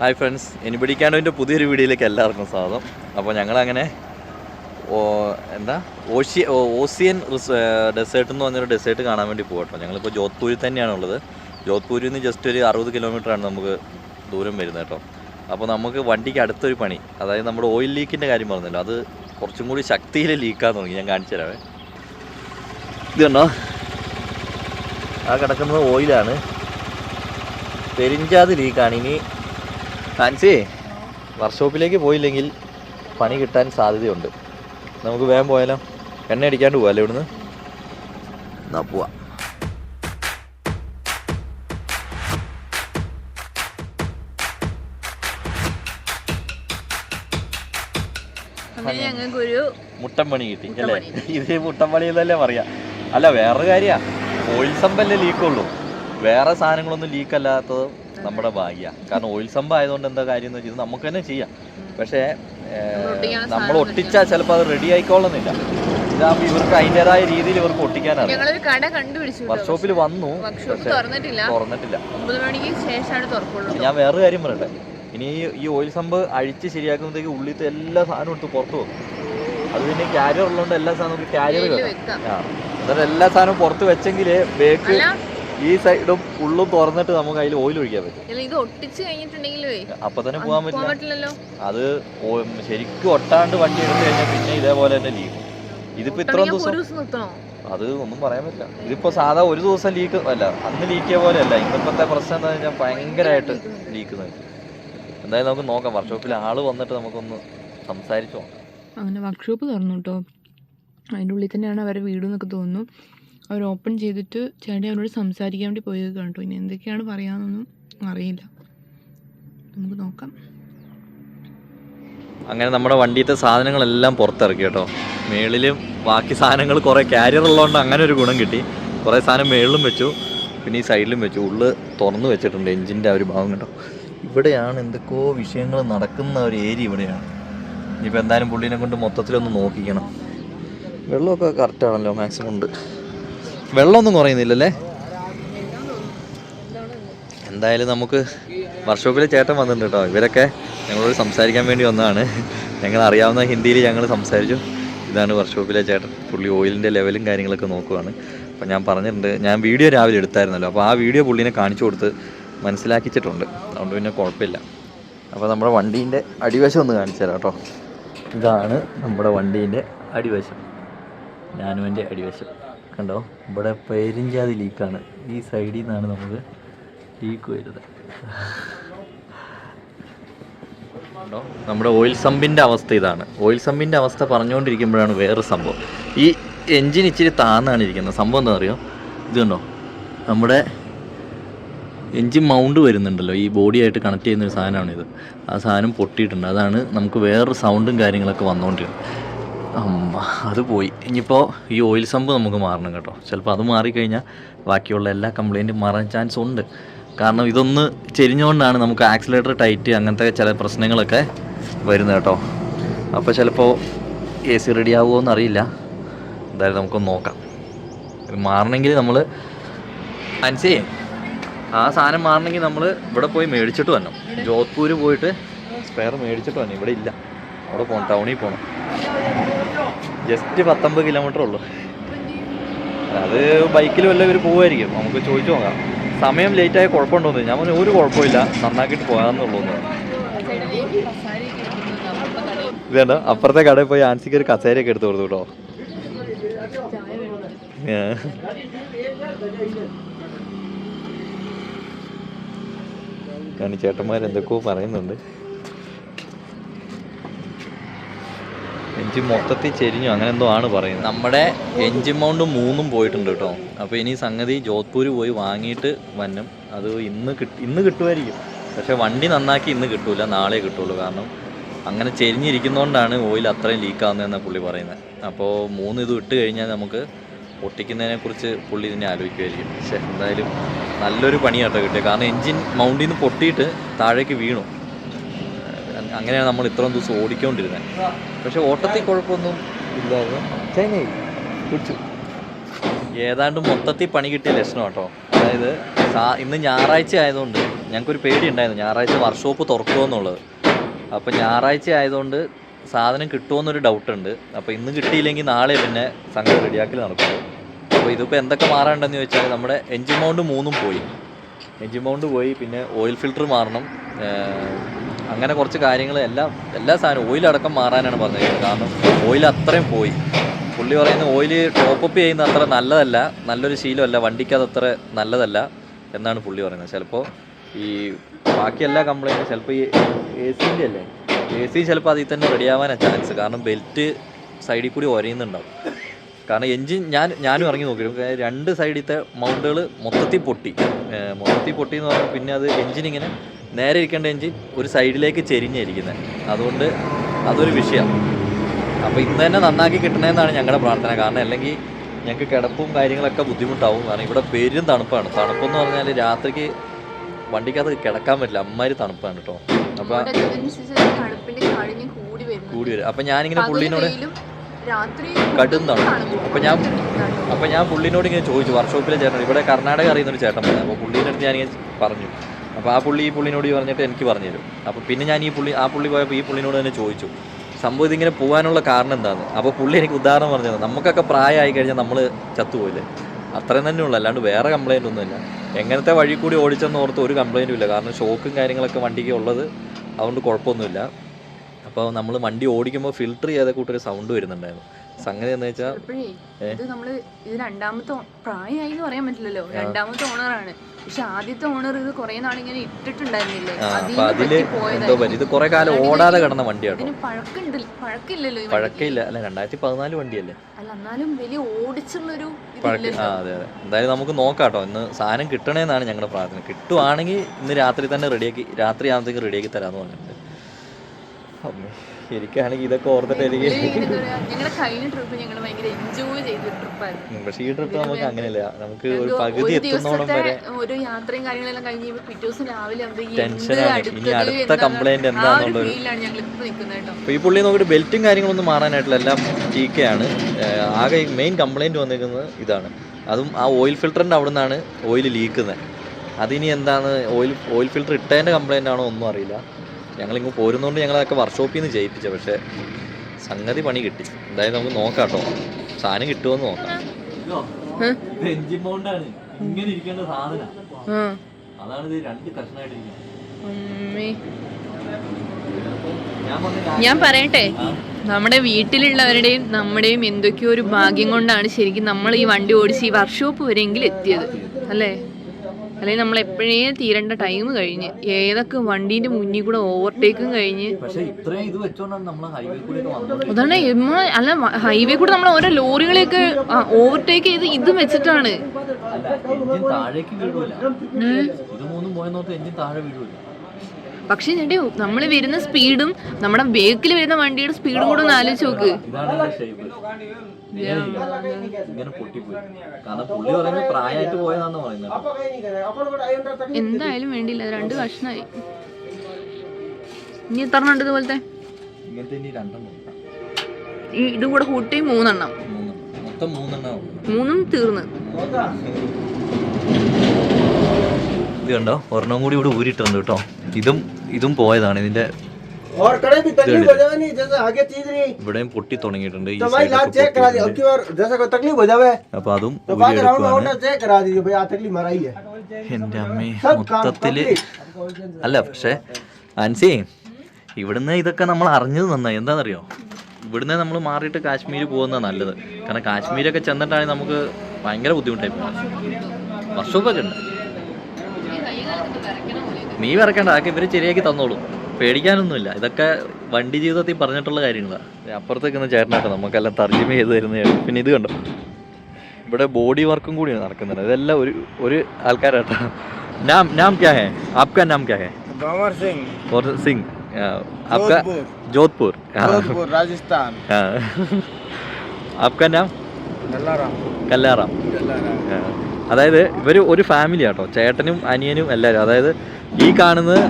Hi friends എനിബിഡിക്കാനോന്റെ പുതിയൊരു വീഡിയോയിലേക്ക് എല്ലാവർക്കും സ്വാഗതം. അപ്പോൾ ഞങ്ങളങ്ങനെ എന്താ? ഓഷ്യ ഓസിയൻ ഡെസേർട്ട് എന്ന് പറഞ്ഞൊരു ഡെസേർട്ട് കാണാൻ വേണ്ടി പോകട്ടോ ഞങ്ങളിപ്പോൾ ജോധ്പൂരിൽ തന്നെയാണുള്ളത് ജോധ്പൂരിൽ നിന്ന് ജസ്റ്റ് ഒരു അറുപത് കിലോമീറ്ററാണ് നമുക്ക് ദൂരം വരുന്നത് കേട്ടോ. അപ്പോൾ നമുക്ക് വണ്ടിക്ക് അടുത്തൊരു പണി അതായത് നമ്മുടെ ഓയിൽ ലീക്കിന്റെ കാര്യം പറഞ്ഞല്ലോ. അത് കുറച്ചും കൂടി ശക്തിയിൽ ലീക്കാൻ തുടങ്ങി. ഞാൻ കാണിച്ചു തരാമേ ഇത് കണ്ടോ? ആ കിടക്കുന്നത് ഓയിലാണ് പെരിഞ്ചാതി ലീക്കാണ് ഇനി ഫാൻസി വർക്ക്ഷോപ്പിലേക്ക് പോയില്ലെങ്കിൽ പണി കിട്ടാൻ സാധ്യതയുണ്ട്. നമുക്ക് വേഗം പോയാലോ? എണ്ണ അടിക്കാണ്ട് പോകാല്ലേ ഇവിടുന്ന്? എന്നാ പോവാ. പണി കിട്ടി അല്ലേ? ഇത് മുട്ടം പണി എന്നല്ലേ പറയാ. അല്ല വേറൊരു കാര്യ. ഓയിൽ സമ്പല്ലേ ലീക്കുള്ളൂ വേറെ സാധനങ്ങളൊന്നും ലീക്ക് അല്ലാത്തത് നമ്മുടെ ഭാഗ്യ. കാരണം ഓയിൽ സംഭവം ആയതുകൊണ്ട് എന്താ കാര്യം എന്ന് വെച്ചാൽ നമുക്ക് തന്നെ ചെയ്യാം. പക്ഷേ നമ്മൾ ഒട്ടിച്ചാൽ ചിലപ്പോൾ അത് റെഡി ആയിക്കോളുന്നില്ല ഇതാകുമ്പോൾ ഇവർക്ക് അതിന്റെതായ രീതിയിൽ ഇവർക്ക് ഒട്ടിക്കാനാണ് വർക്ക്ഷോപ്പിൽ വന്നു തുറന്നിട്ടില്ല. ഞാൻ വേറൊരു കാര്യം പറയട്ടെ. ഇനി ഈ- ഓയിൽ സംഭവം അഴിച്ച് ശരിയാക്കുമ്പോഴത്തേക്ക് ഉള്ളിലത്തെ എല്ലാ സാധനവും എടുത്ത് പുറത്ത് പോകും അത് പിന്നെ ക്യാരിയർ ഉള്ളതുകൊണ്ട് എല്ലാ സാധനവും ക്യാരിയർ എന്നിട്ട് എല്ലാ സാധനവും പുറത്ത് വെച്ചെങ്കിൽ ബേക്ക് ഈ സൈഡും ഉള്ളും തുറന്നിട്ട് നമുക്ക് അതിൽ ഓയിൽ ഒഴിക്കാൻ പറ്റും. ഇത് ഒട്ടിച്ച് കഴിഞ്ഞിട്ടുണ്ടെങ്കിലേ അപ്പൊ തന്നെ പോകാൻ പോകാൻ പറ്റില്ല. പറ്റില്ലല്ലോ. അത് ശരിക്കും ഒട്ടാണ്ട് വണ്ടി എടുത്തു കഴിഞ്ഞാൽ പിന്നെ ഇതേപോലെ തന്നെ ലീക്കും ഇതിപ്പോ ഇത്ര ദിവസം ഒരു ദിവസം നിർത്തണോ? അത് ഒന്നും പറയാൻ പറ്റില്ല. ഇതിപ്പോ സാധാ ഒരു ദിവസം ലീക്ക് അല്ല അന്ന് ലീക്കിയ പോലെ അല്ല. ഇന്നത്തെ പ്രശ്നം എന്താ വെച്ചാൽ ഭയങ്കരമായിട്ട് ലീക്കുന്നത് എന്തായാലും നമുക്ക് നോക്കാം. വർക്ക്ഷോപ്പിൽ ആൾ വന്നിട്ട് നമുക്കൊന്ന് സംസാരിച്ചു അങ്ങനെ വർക്ക്ഷോപ്പ് തുറന്നു കേട്ടോ. അതിന്റെ ഉള്ളിൽ തന്നെയാണ് അവരുടെ വീട് എന്നൊക്കെ തോന്നുന്നു. അവർ ഓപ്പൺ ചെയ്തിട്ട് ചേട്ടൻ അവരോട് സംസാരിക്കാൻ വേണ്ടി പോയത് കേട്ടോ ഇനി എന്തൊക്കെയാണ് പറയാമെന്നൊന്നും അറിയില്ല. നമുക്ക് നോക്കാം. അങ്ങനെ നമ്മുടെ വണ്ടിയിലത്തെ സാധനങ്ങളെല്ലാം പുറത്തിറക്കി കേട്ടോ. മേളിലും ബാക്കി സാധനങ്ങൾ കുറേ ക്യാരിയർ ഉള്ളതുകൊണ്ട് അങ്ങനെ ഒരു ഗുണം കിട്ടി. കുറേ സാധനം മേളിലും വെച്ചു. പിന്നെ ഈ സൈഡിലും വെച്ചു. ഉള്ള് തുറന്നു വെച്ചിട്ടുണ്ട് എഞ്ചിന്റെ ആ ഒരു ഭാഗം കേട്ടോ ഇവിടെയാണ് എന്തൊക്കെയോ വിഷയങ്ങൾ നടക്കുന്ന ഒരു ഏരിയ ഇവിടെയാണ്. ഇനിയിപ്പോൾ എന്തായാലും പുള്ളീനെ കൊണ്ട് മൊത്തത്തിലൊന്ന് നോക്കിക്കണം. വെള്ളമൊക്കെ കറക്റ്റാണല്ലോ മാക്സിമം ഉണ്ട്. വെള്ളമൊന്നും കുറയുന്നില്ലല്ലേ? എന്തായാലും നമുക്ക് വർക്ക്ഷോപ്പിൽ ചേട്ടൻ വന്നിട്ടുണ്ട് കേട്ടോ. ഇവരൊക്കെ ഞങ്ങളോട് സംസാരിക്കാൻ വേണ്ടി വന്നതാണ്. ഞങ്ങൾ അറിയാവുന്ന ഹിന്ദിയിൽ ഞങ്ങൾ സംസാരിച്ചു. ഇതാണ് വർക്ക്ഷോപ്പിലെ ചേട്ടൻ. പുള്ളി ഓയിലിന്റെ ലെവലും കാര്യങ്ങളൊക്കെ നോക്കുവാണ്. അപ്പോൾ ഞാൻ പറഞ്ഞിട്ടുണ്ട് ഞാൻ വീഡിയോ രാവിലെ എടുത്തായിരുന്നല്ലോ. അപ്പോൾ ആ വീഡിയോ പുള്ളിനെ കാണിച്ചു കൊടുത്ത് മനസ്സിലാക്കിച്ചിട്ടുണ്ട്. അതുകൊണ്ട് പിന്നെ കുഴപ്പമില്ല. അപ്പോൾ നമ്മുടെ വണ്ടീന്റെ അടിവശം ഒന്ന് കാണിച്ചു തരാം കേട്ടോ. ഇതാണ് നമ്മുടെ വണ്ടീന്റെ അടിവശം. നാനുവിന്റെ അടിവശം. കണ്ടോ ഇവിടെ പേരിഞ്ചാതി ലീക്കാണ് ഈ സൈഡിൽ നിന്നാണ് നമുക്ക് ലീക്ക് വരുന്നത്. കണ്ടോ? നമ്മുടെ ഓയിൽ സമ്പിന്റെ അവസ്ഥ ഇതാണ്. ഓയിൽ സമ്പിന്റെ അവസ്ഥ പറഞ്ഞുകൊണ്ടിരിക്കുമ്പോഴാണ് വേറെ സംഭവം. ഈ എൻജിൻ ഇച്ചിരി താന്നാണ് ഇരിക്കുന്നത്. സംഭവം എന്താ അറിയോ? ഇത് കണ്ടോ? നമ്മുടെ എൻജിൻ മൗണ്ട് വരുന്നുണ്ടല്ലോ. ഈ ബോഡിയായിട്ട് കണക്ട് ചെയ്യുന്ന ഒരു സാധനമാണിത്. ആ സാധനം പൊട്ടിയിട്ടുണ്ട്. അതാണ് നമുക്ക് വേറൊരു സൗണ്ടും കാര്യങ്ങളൊക്കെ വന്നുകൊണ്ടിരുന്നത് അമ്മ അത് പോയി. ഇനിയിപ്പോൾ ഈ ഓയിൽ സമ്പ് നമുക്ക് മാറണം കേട്ടോ. ചിലപ്പോൾ അത് മാറിക്കഴിഞ്ഞാൽ ബാക്കിയുള്ള എല്ലാ കംപ്ലൈന്റും മാറാൻ ചാൻസ് ഉണ്ട്. കാരണം ഇതൊന്ന് ചെരിഞ്ഞുകൊണ്ടാണ് നമുക്ക് ആക്സിലേറ്റർ ടൈറ്റ് അങ്ങനത്തെ ചില പ്രശ്നങ്ങളൊക്കെ വരുന്നത് കേട്ടോ. അപ്പോൾ ചിലപ്പോൾ എ സി റെഡി ആവുമോ എന്നറിയില്ല എന്തായാലും നമുക്കൊന്ന് നോക്കാം. ഇത് മാറണമെങ്കിൽ നമ്മൾ അനുസേ ആ സാധനം മാറണമെങ്കിൽ നമ്മൾ ഇവിടെ പോയി മേടിച്ചിട്ട് വരണം. ജോധ്പൂർ പോയിട്ട് സ്പെയർ മേടിച്ചിട്ട് വരണം. ഇവിടെ ഇല്ല. അവിടെ പോകണം ടൗണിൽ പോകണം ജസ്റ്റ് പത്തൊമ്പത് കിലോമീറ്റർ ഉള്ളൂ. അത് ബൈക്കിൽ വല്ല ഇവർ പോകുമായിരിക്കും നമുക്ക് ചോദിച്ചു നോക്കാം. സമയം ലേറ്റ് ആയ കുഴപ്പമുണ്ടോന്ന് ഞാൻ പറഞ്ഞു ഒരു കുഴപ്പമില്ല. നന്നാക്കിയിട്ട് പോകാമെന്നുള്ളൂ ഇതേണ്ട അപ്പുറത്തെ കടയിൽ പോയി ആൻസിക്ക് ഒരു കസേരയൊക്കെ എടുത്ത് കൊടുത്തു കേട്ടോ. കാരണം ചേട്ടന്മാരെന്തൊക്കെയോ പറയുന്നുണ്ട്. എഞ്ചിൻ മൊത്തത്തിൽ ചെരിഞ്ഞു അങ്ങനെ എന്തോ ആണ് പറയുന്നത്. നമ്മുടെ എഞ്ചിൻ മൗണ്ട് മൂന്നും പോയിട്ടുണ്ട് കേട്ടോ. അപ്പോൾ ഇനി സംഗതി ജോധ്പൂർ പോയി വാങ്ങിയിട്ട് വന്നും. അത് ഇന്ന് കിട്ടി ഇന്ന് കിട്ടുമായിരിക്കും. പക്ഷേ വണ്ടി നന്നാക്കി ഇന്ന് കിട്ടൂല നാളെ കിട്ടുള്ളൂ. കാരണം അങ്ങനെ ചെരിഞ്ഞിരിക്കുന്നതുകൊണ്ടാണ് ഓയിൽ അത്രയും ലീക്കാവുന്നതെന്നാണ് പുള്ളി പറയുന്നത് അപ്പോൾ മൂന്ന് ഇത് ഇട്ട് കഴിഞ്ഞാൽ നമുക്ക് പൊട്ടിക്കുന്നതിനെ കുറിച്ച് പുള്ളി ഇതിനെ ആലോചിക്കുമായിരിക്കും. പക്ഷേ എന്തായാലും നല്ലൊരു പണിയാട്ടോ കിട്ടിയത് കാരണം എഞ്ചിൻ മൗണ്ടിൽ നിന്ന് പൊട്ടിയിട്ട് താഴേക്ക് വീണു. അങ്ങനെയാണ് നമ്മൾ ഇത്രയും ദിവസം ഓടിക്കൊണ്ടിരുന്നത്. പക്ഷെ ഓട്ടത്തിൽ കുഴപ്പമൊന്നും ഇല്ലായിരുന്നു. ചൈനയിൽ കുടിച്ചു ഏതാണ്ട് മൊത്തത്തിൽ പണി കിട്ടിയ ലക്ഷണം കേട്ടോ. അതായത് ഇന്ന് ഞായറാഴ്ച ആയതുകൊണ്ട് ഞങ്ങൾക്കൊരു പേടി ഉണ്ടായിരുന്നു ഞായറാഴ്ച വർക്ക്ഷോപ്പ് തുറക്കുമോ എന്നുള്ളത്. അപ്പോൾ ഞായറാഴ്ച ആയതുകൊണ്ട് സാധനം കിട്ടുമോയെന്നൊരു ഡൗട്ട് ഉണ്ട് അപ്പോൾ ഇന്ന് കിട്ടിയില്ലെങ്കിൽ നാളെ പിന്നെ സംഘം റെഡിയാക്കൽ നടക്കും. അപ്പോൾ ഇതിപ്പോൾ എന്തൊക്കെ മാറാണ്ടെന്ന് ചോദിച്ചാൽ നമ്മുടെ എൻജിൻ മൗണ്ട് മൂന്നും പോയി. എൻജിൻ മൗണ്ട് പോയി പിന്നെ ഓയിൽ ഫിൽറ്റർ മാറണം. അങ്ങനെ കുറച്ച് കാര്യങ്ങൾ എല്ലാം എല്ലാ സാധനവും ഓയിലടക്കം മാറാനാണ് പറഞ്ഞിരിക്കുന്നത് കാരണം ഓയിൽ അത്രയും പോയി. പുള്ളി പറയുന്ന ഓയിൽ ടോപ്പപ്പ് ചെയ്യുന്ന അത്ര നല്ലതല്ല. നല്ലൊരു ശീലമല്ല. വണ്ടിക്ക് അത് അത്ര നല്ലതല്ല എന്നാണ് പുള്ളി പറയുന്നത്. ചിലപ്പോൾ ഈ ബാക്കി എല്ലാ കംപ്ലൈന്റും ചിലപ്പോൾ ഈ എ സിന്റെ അല്ലേ? എ സി ചിലപ്പോൾ അതിൽ തന്നെ റെഡി ആവാനാ ചാൻസ് കാരണം ബെൽറ്റ് സൈഡിൽ കൂടി ഒരയുന്നുണ്ടാവും. കാരണം എൻജിൻ ഞാൻ ഞാനും ഇറങ്ങി നോക്കിയിരുന്നു. രണ്ട് സൈഡിലത്തെ മൗണ്ടുകൾ മൊത്തത്തിൽ പൊട്ടി. മൊത്തത്തിൽ പൊട്ടി എന്ന് പറഞ്ഞാൽ പിന്നെ അത് എൻജിൻ ഇങ്ങനെ നേരെ ഇരിക്കേണ്ട എഞ്ചിൻ ഒരു സൈഡിലേക്ക് ചെരിഞ്ഞിരിക്കുന്നത് അതുകൊണ്ട് അതൊരു വിഷയം. അപ്പോൾ ഇന്ന് തന്നെ നന്നാക്കി കിട്ടണമെന്നാണ് ഞങ്ങളുടെ പ്രാർത്ഥന. കാരണം അല്ലെങ്കിൽ ഞങ്ങൾക്ക് കിടപ്പും കാര്യങ്ങളൊക്കെ ബുദ്ധിമുട്ടാവും. കാരണം ഇവിടെ പേരും തണുപ്പാണ്. തണുപ്പെന്ന് പറഞ്ഞാൽ രാത്രിക്ക് വണ്ടിക്കകത്ത് കിടക്കാൻ പറ്റില്ല. അമ്മാതിരി തണുപ്പാണ് കേട്ടോ. അപ്പോൾ കൂടി വരും. അപ്പം ഞാനിങ്ങനെ പുള്ളിനോട് കടും തണുപ്പ്. അപ്പം ഞാൻ- അപ്പം അപ്പോൾ ഞാൻ പുള്ളിനോട് ഇങ്ങനെ ചോദിച്ചു. വർക്ക്ഷോപ്പിലെ ചേട്ടൻ ഇവിടെ കർണാടക അറിയുന്ന ഒരു ചേട്ടൻ പറഞ്ഞു അപ്പോൾ പുള്ളീന്റെ അടുത്ത് ഞാനിങ്ങനെ പറഞ്ഞു. അപ്പോൾ ആ പുള്ളി ഈ പുള്ളിനോട് പറഞ്ഞിട്ട് എനിക്ക് പറഞ്ഞു തരും അപ്പോൾ പിന്നെ ഞാൻ ഈ പുള്ളി ആ പുള്ളി പോയപ്പോൾ ഈ പുള്ളിനോട് തന്നെ ചോദിച്ചു. സംഭവം ഇതിങ്ങനെ പോകാനുള്ള കാരണം എന്താണ് അപ്പോൾ പുള്ളി എനിക്ക് ഉദാഹരണം പറഞ്ഞു നമുക്കൊക്കെ പ്രായമായി കഴിഞ്ഞാൽ നമ്മൾ ചത്തുപോയില്ലേ? അത്രയും തന്നെ ഉള്ളൂ. അല്ലാണ്ട് വേറെ കംപ്ലൈന്റ് ഒന്നുമില്ല എങ്ങനത്തെ വഴി കൂടി ഓടിച്ചെന്ന് ഓർത്ത് ഒരു കംപ്ലൈന്റും ഇല്ല. കാരണം ഷോക്കും കാര്യങ്ങളൊക്കെ വണ്ടിക്ക് ഉള്ളത്. അതുകൊണ്ട് കുഴപ്പമൊന്നുമില്ല. അപ്പോൾ നമ്മൾ വണ്ടി ഓടിക്കുമ്പോൾ ഫിൽട്ടർ ചെയ്ത കൂട്ടൊരു സൗണ്ട് വരുന്നുണ്ടായിരുന്നു. സംഗതി എന്ന് വെച്ചാൽ ഇത് നമ്മൾ ഇത് രണ്ടാമത്തെ പ്രായമായി എന്ന് പറയാൻ പറ്റില്ലല്ലോ. രണ്ടാമത്തെ ഓണറാണ്. പക്ഷെ ആദ്യത്തെ ഓണർ ഇത് കുറെ നാളിങ്ങനെ ഇട്ടിട്ടുണ്ടായിരുന്നില്ലേ. ഇത് കുറെ കാലം ഓടാതെ കിടന്ന വണ്ടിയാണ് പഴക്കില്ലല്ലോ വണ്ടിക്ക്. അല്ല രണ്ടായിരത്തി പതിനാല് വണ്ടിയല്ലേ? അല്ല എന്നാലും വലിയ ഓടിച്ചുള്ളൊരു പഴക്ക. ആ അതെ അതെ. എന്തായാലും നമുക്ക് നോക്കാട്ടോ. ഇന്ന് സാധനം കിട്ടണേന്നാണ് ഞങ്ങളുടെ പ്രാർത്ഥന. കിട്ടുവാണെങ്കിൽ ഇന്ന് രാത്രി തന്നെ റെഡിയാക്കി രാത്രി ആകുമ്പോഴത്തേക്ക് റെഡിയാക്കി തരാന്ന് പറഞ്ഞിട്ടുണ്ട്. അമ്മേ എനിക്കാണെങ്കിൽ ഇതൊക്കെ ഓർത്തിട്ട് എനിക്ക് ഞങ്ങളുടെ കഴിഞ്ഞ ട്രിപ്പ് ഞങ്ങൾ ഭയങ്കര എൻജോയ് ചെയ്ത ട്രിപ്പായിരുന്നു ഉം, പക്ഷേ ഈ ട്രിപ്പ് നമുക്ക് അങ്ങനെയല്ല. നമുക്ക് ഒരു പകുതി എത്തുന്നോളം വരെ ഒരു യാത്രയും കാര്യങ്ങളെല്ലാം കഴിഞ്ഞ് ഇപ്പൊ പിറ്റേ ദിവസം രാവിലെ ആകുമ്പോഴേക്കും ടെൻഷനാണ്. ഇനി അടുത്ത കംപ്ലൈന്റ് എന്താണെന്നുള്ളത് ഈ പുള്ളി നോക്കിട്ട് ബെൽറ്റും കാര്യങ്ങളൊന്നും മാറാനായിട്ടില്ല. എല്ലാം ടീക്കയാണ് ആകെ മെയിൻ കംപ്ലൈന്റ് വന്നിരിക്കുന്നത് ഇതാണ്. അതും ആ ഓയിൽ ഫിൽറ്ററിന്റെ അവിടെ നിന്നാണ് ഓയിൽ ലീക്കുന്നത് അതിനി എന്താണ് ഓയിൽ ഓയിൽ ഫിൽറ്റർ ഇട്ടതിന്റെ കംപ്ലൈന്റ് ആണോ ഒന്നും അറിയില്ല. ഞങ്ങളിങ്ങ് പോരുന്നതുകൊണ്ട് ഞങ്ങളതൊക്കെ വർക്ക്ഷോപ്പിൽ നിന്ന് ചെയ്യിപ്പിച്ച പക്ഷേ സംഗതി പണി കിട്ടി. എന്തായാലും നമുക്ക് നോക്കാം കേട്ടോ. സാധനം കിട്ടുമെന്ന് നോക്കാം. ഇങ്ങനെ ഇരിക്കേണ്ട സാധനം. ആ, അതാണ് ഇത് രണ്ട് കഷ്ണമായിട്ടിരിക്കുന്നത് ഞാൻ പറയട്ടെ. നമ്മുടെ വീട്ടിലുള്ളവരുടെയും നമ്മുടെയും എന്തൊക്കെയോ ഒരു ഭാഗ്യം കൊണ്ടാണ് ശരിക്കും നമ്മൾ ഈ വണ്ടി ഓടിച്ച് ഈ വർക്ക്ഷോപ്പ് വരെയെങ്കിലും എത്തിയത്. അല്ലേ? അല്ലെങ്കിൽ നമ്മൾ എപ്പോഴേ തീരേണ്ട ടൈം കഴിഞ്ഞ് ഏതൊക്കെ വണ്ടീന്റെ മുന്നിൽ കൂടെ ഓവർടേക്കും കഴിഞ്ഞ്. അതാണ് അല്ല ഹൈവേ കൂടെ നമ്മൾ ഓരോ ലോറികളെയൊക്കെ ഓവർടേക്ക് ചെയ്ത് ഇത് വെച്ചിട്ടാണ്. പക്ഷെ ചേട്ടി നമ്മൾ വരുന്ന സ്പീഡും നമ്മുടെ ബേക്കിൽ വരുന്ന വണ്ടിയുടെ സ്പീഡും കൂടെ ഒന്ന് ആലോചിച്ച് നോക്ക്. ഇങ്ങനെ പൊട്ടിപ്പോയി. കാരണം പുള്ളി പറയുന്നത് പ്രായമായിട്ട് പോയതാന്ന് പറയുന്നത് എന്തായാലും വേണ്ടിയില്ല രണ്ട് കഷ്ണമായി ഇനി എത്ര ഉണ്ട് ഇതുപോലത്തെ? ഇങ്ങനത്തെ ഇനി രണ്ടെണ്ണം. ഈ ഇതും കൂടെ കൂട്ടി മൂന്നെണ്ണം. മൊത്തം മൂന്നെണ്ണം. മൂന്നും തീർന്ന്. ഇത് കണ്ടോ? ഒരെണ്ണം കൂടി ഇവിടെ ഊരിട്ടുണ്ട് കേട്ടോ. ഇതും ഇതും പോയതാണ്. ഇതിന്റെ ഇവിടെയും പൊട്ടി തുടങ്ങിയിട്ടുണ്ട് അപ്പൊ അതും എന്റെ അമ്മേ മൊത്തത്തിൽ അല്ല പക്ഷെ അൻസി ഇവിടുന്ന് ഇതൊക്കെ നമ്മൾ അറിഞ്ഞത് നന്നായി. എന്താണെന്നറിയോ? ഇവിടുന്ന് നമ്മൾ മാറിയിട്ട് കാശ്മീരിൽ പോകുന്നതാണ് നല്ലത്. കാരണം കാശ്മീരൊക്കെ ചെന്നിട്ടാണെങ്കിൽ നമുക്ക് ഭയങ്കര ബുദ്ധിമുട്ടായി വർഷമൊക്കെ ഉണ്ട്. നീ വരക്കണ്ട ആക്കി ഇവർ ശരിയാക്കി തന്നോളൂ. പേടിക്കാനൊന്നുമില്ല ഇതൊക്കെ വണ്ടി ജീവിതത്തിൽ പറഞ്ഞിട്ടുള്ള കാര്യങ്ങളാണ് അപ്പുറത്തേക്ക് നിന്ന് ചേട്ടനാട്ടോ നമുക്കെല്ലാം തർജ്ജമ ചെയ്ത് തരുന്നതാണ് പിന്നെ ഇത് കണ്ടോ ഇവിടെ ബോഡി വർക്കും കൂടിയാണ് നടക്കുന്നത് ഇതെല്ലാം ഒരു ഒരു ആൾക്കാരാട്ടോ നാം നാം ക്യാ ഹേ ആപ്കാ നാം ക്യാ ഹേ भंवर सिंह और सिंह आ, आपका जोधपुर हाँ, राजस्थान हाँ। आपका नाम नल्लाराम കല്ലാറാം ആ. അതായത് ഇവർ ഒരു ഫാമിലി ആട്ടോ ചേട്ടനും അനിയനും എല്ലാവരും അതായത് ഈ കാണുന്നത്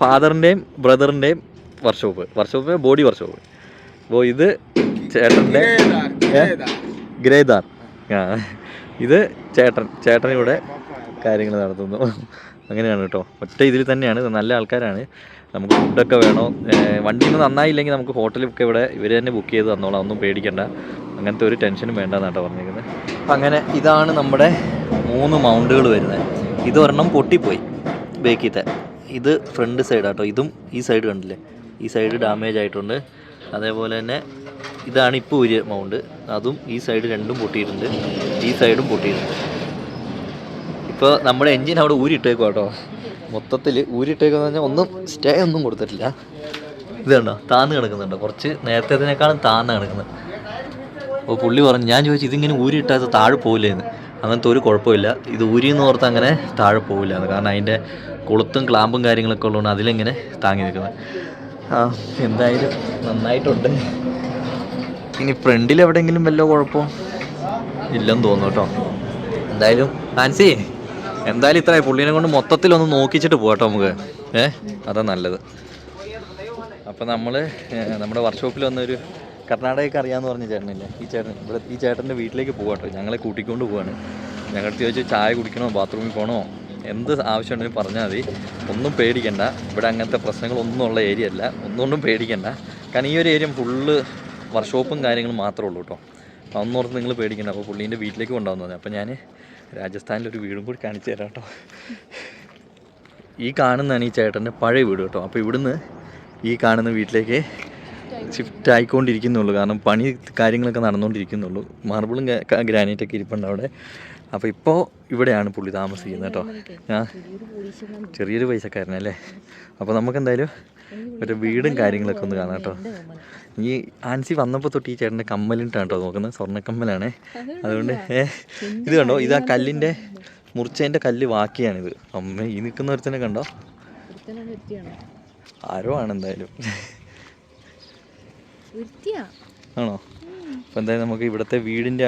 ഫാദറിന്റെയും ബ്രദറിന്റെയും വർക്ക്ഷോപ്പ്. Workshop body workshop. അപ്പോൾ ഇത് ചേട്ടന്റെ ഗ്രേദാർ ആ ഇത് ചേട്ടൻ ചേട്ടൻ ഇവിടെ കാര്യങ്ങൾ നടത്തുന്നു. അങ്ങനെയാണ് കേട്ടോ. ഒറ്റ ഇതിൽ തന്നെയാണ്. നല്ല ആൾക്കാരാണ്. നമുക്ക് ഫുഡൊക്കെ വേണോ? വണ്ടി ഒന്ന് നിന്ന് നന്നായില്ലെങ്കിൽ നമുക്ക് ഹോട്ടലൊക്കെ ഇവിടെ ഇവർ തന്നെ ബുക്ക് ചെയ്ത് തന്നോളാം. ഒന്നും പേടിക്കണ്ട. അങ്ങനത്തെ ഒരു ടെൻഷനും വേണ്ടെന്നാട്ടോ പറഞ്ഞിരിക്കുന്നത് അപ്പം അങ്ങനെ ഇതാണ് നമ്മുടെ മൂന്ന് മൗണ്ടുകൾ വരുന്നത്. ഇതൊരെണ്ണം പൊട്ടിപ്പോയി ബേക്കിത്തെ. ഇത് ഫ്രണ്ട് സൈഡാട്ടോ ഇതും ഈ സൈഡ് കണ്ടില്ലേ? ഈ സൈഡ് ഡാമേജ് ആയിട്ടുണ്ട്. അതേപോലെ തന്നെ ഇതാണ് ഇപ്പോൾ ഒരു മൗണ്ട് അതും ഈ സൈഡ് രണ്ടും പൊട്ടിയിട്ടുണ്ട്. ഈ സൈഡും പൊട്ടിയിട്ടുണ്ട്. ഇപ്പോൾ നമ്മുടെ എൻജിൻ അവിടെ ഊരിട്ടേക്കും കേട്ടോ മൊത്തത്തിൽ ഊരിട്ടേക്കെന്ന് പറഞ്ഞാൽ ഒന്നും സ്റ്റേ ഒന്നും കൊടുത്തിട്ടില്ല. ഇത് കണ്ടോ? താന്ന് കിടക്കുന്നുണ്ടോ. കുറച്ച് നേരത്തേതിനേക്കാളും താന്ന് കിടക്കുന്നത് അപ്പോൾ പുള്ളി പറഞ്ഞു ഞാൻ ചോദിച്ചു ഇതിങ്ങനെ ഊരിയിട്ടാൽ താഴെ പോകില്ലേന്ന് അങ്ങനത്തെ ഒരു കുഴപ്പമില്ല. ഇത് ഊരിയെന്ന് ഓർത്ത് അങ്ങനെ താഴെ പോവില്ല. കാരണം അതിന്റെ കൊളുത്തും ക്ലാമ്പും കാര്യങ്ങളൊക്കെ ഉള്ളതുകൊണ്ട് അതിലിങ്ങനെ താങ്ങി നിൽക്കുന്നത്. ആ എന്തായാലും നന്നായിട്ടുണ്ട്. ഇനി ഫ്രണ്ടിൽ എവിടെയെങ്കിലും വല്ല കുഴപ്പമോ ഇല്ലെന്ന് തോന്നുന്നു കേട്ടോ. എന്തായാലും ആൻസി എന്തായാലും ഇത്ര പുള്ളീനെ കൊണ്ട് മൊത്തത്തിൽ മൊത്തത്തിലൊന്ന് നോക്കിച്ചിട്ട് പോകട്ടോ നമുക്ക്. ഏഹ് അതാ നല്ലത്. അപ്പം നമ്മൾ നമ്മുടെ വർക്ക്ഷോപ്പിൽ വന്നൊരു കർണാടകയ്ക്ക് അറിയാമെന്ന് പറഞ്ഞ ചേട്ടനില്ലേ? ഈ ചേട്ടൻ ഇവിടെ ഈ ചേട്ടന്റെ വീട്ടിലേക്ക് പോകാട്ടോ ഞങ്ങളെ കൂട്ടിക്കൊണ്ട് പോവാണ്. ഞങ്ങളുടെ ചോദിച്ചു ചായ കുടിക്കണോ? ബാത്റൂമിൽ പോകണോ എന്ത് ആവശ്യമുണ്ടെങ്കിലും പറഞ്ഞാൽ മതി. ഒന്നും പേടിക്കണ്ട. ഇവിടെ അങ്ങനത്തെ പ്രശ്നങ്ങളൊന്നും ഉള്ള ഏരിയ അല്ല. ഒന്നുകൊണ്ടും പേടിക്കണ്ട. കാരണം ഈ ഒരു ഏരിയ ഫുള്ള് വർക്ക്ഷോപ്പും കാര്യങ്ങളും മാത്രമേ ഉള്ളൂ കേട്ടോ. അപ്പോൾ അന്നോർത്ത് നിങ്ങൾ പേടിക്കണ്ട. അപ്പോൾ പുള്ളീന്റെ വീട്ടിലേക്ക് കൊണ്ടുവന്നു അപ്പോൾ ഞാൻ രാജസ്ഥാനിലൊരു വീടും കൂടി കാണിച്ചു തരാം കേട്ടോ. ഈ കാണുന്നതാണ് ഈ ചേട്ടന്റെ പഴയ വീട് കേട്ടോ. അപ്പോൾ ഇവിടുന്ന് ഈ കാണുന്ന വീട്ടിലേക്ക് ഷിഫ്റ്റ് ആയിക്കൊണ്ടിരിക്കുന്നുള്ളൂ. കാരണം പണി കാര്യങ്ങളൊക്കെ നടന്നുകൊണ്ടിരിക്കുന്നുള്ളൂ. മാർബിളും ഗ്രാനൈറ്റൊക്കെ ഇരിപ്പുണ്ട് അവിടെ. അപ്പോൾ ഇപ്പോൾ ഇവിടെയാണ് പുള്ളി താമസിക്കുന്നത് കേട്ടോ. ഞാൻ ചെറിയൊരു പൈസക്കാരനല്ലേ അപ്പോൾ നമുക്ക് എന്തായാലും ഒരു വീടും കാര്യങ്ങളൊക്കെ ഒന്ന് കാണാം കേട്ടോ. ഈ ആൻസി വന്നപ്പോൾ തൊട്ട് ഈ ചേട്ടന്റെ കമ്മലിട്ടാണ് കേട്ടോ നോക്കുന്നത്. സ്വർണക്കമ്മലാണ്. അതുകൊണ്ട് ഇത് കണ്ടോ? ഇത് ആ കല്ലിന്റെ മുറിച്ചതിന്റെ കല്ല് വാക്കിയാണിത്. അമ്മ ഈ നിൽക്കുന്ന ഒരുത്തനെ കണ്ടോ? ആരോ ആണ് എന്തായാലും. ആണോ? അപ്പൊ എന്തായാലും നമുക്ക് ഇവിടുത്തെ വീടിന്റെ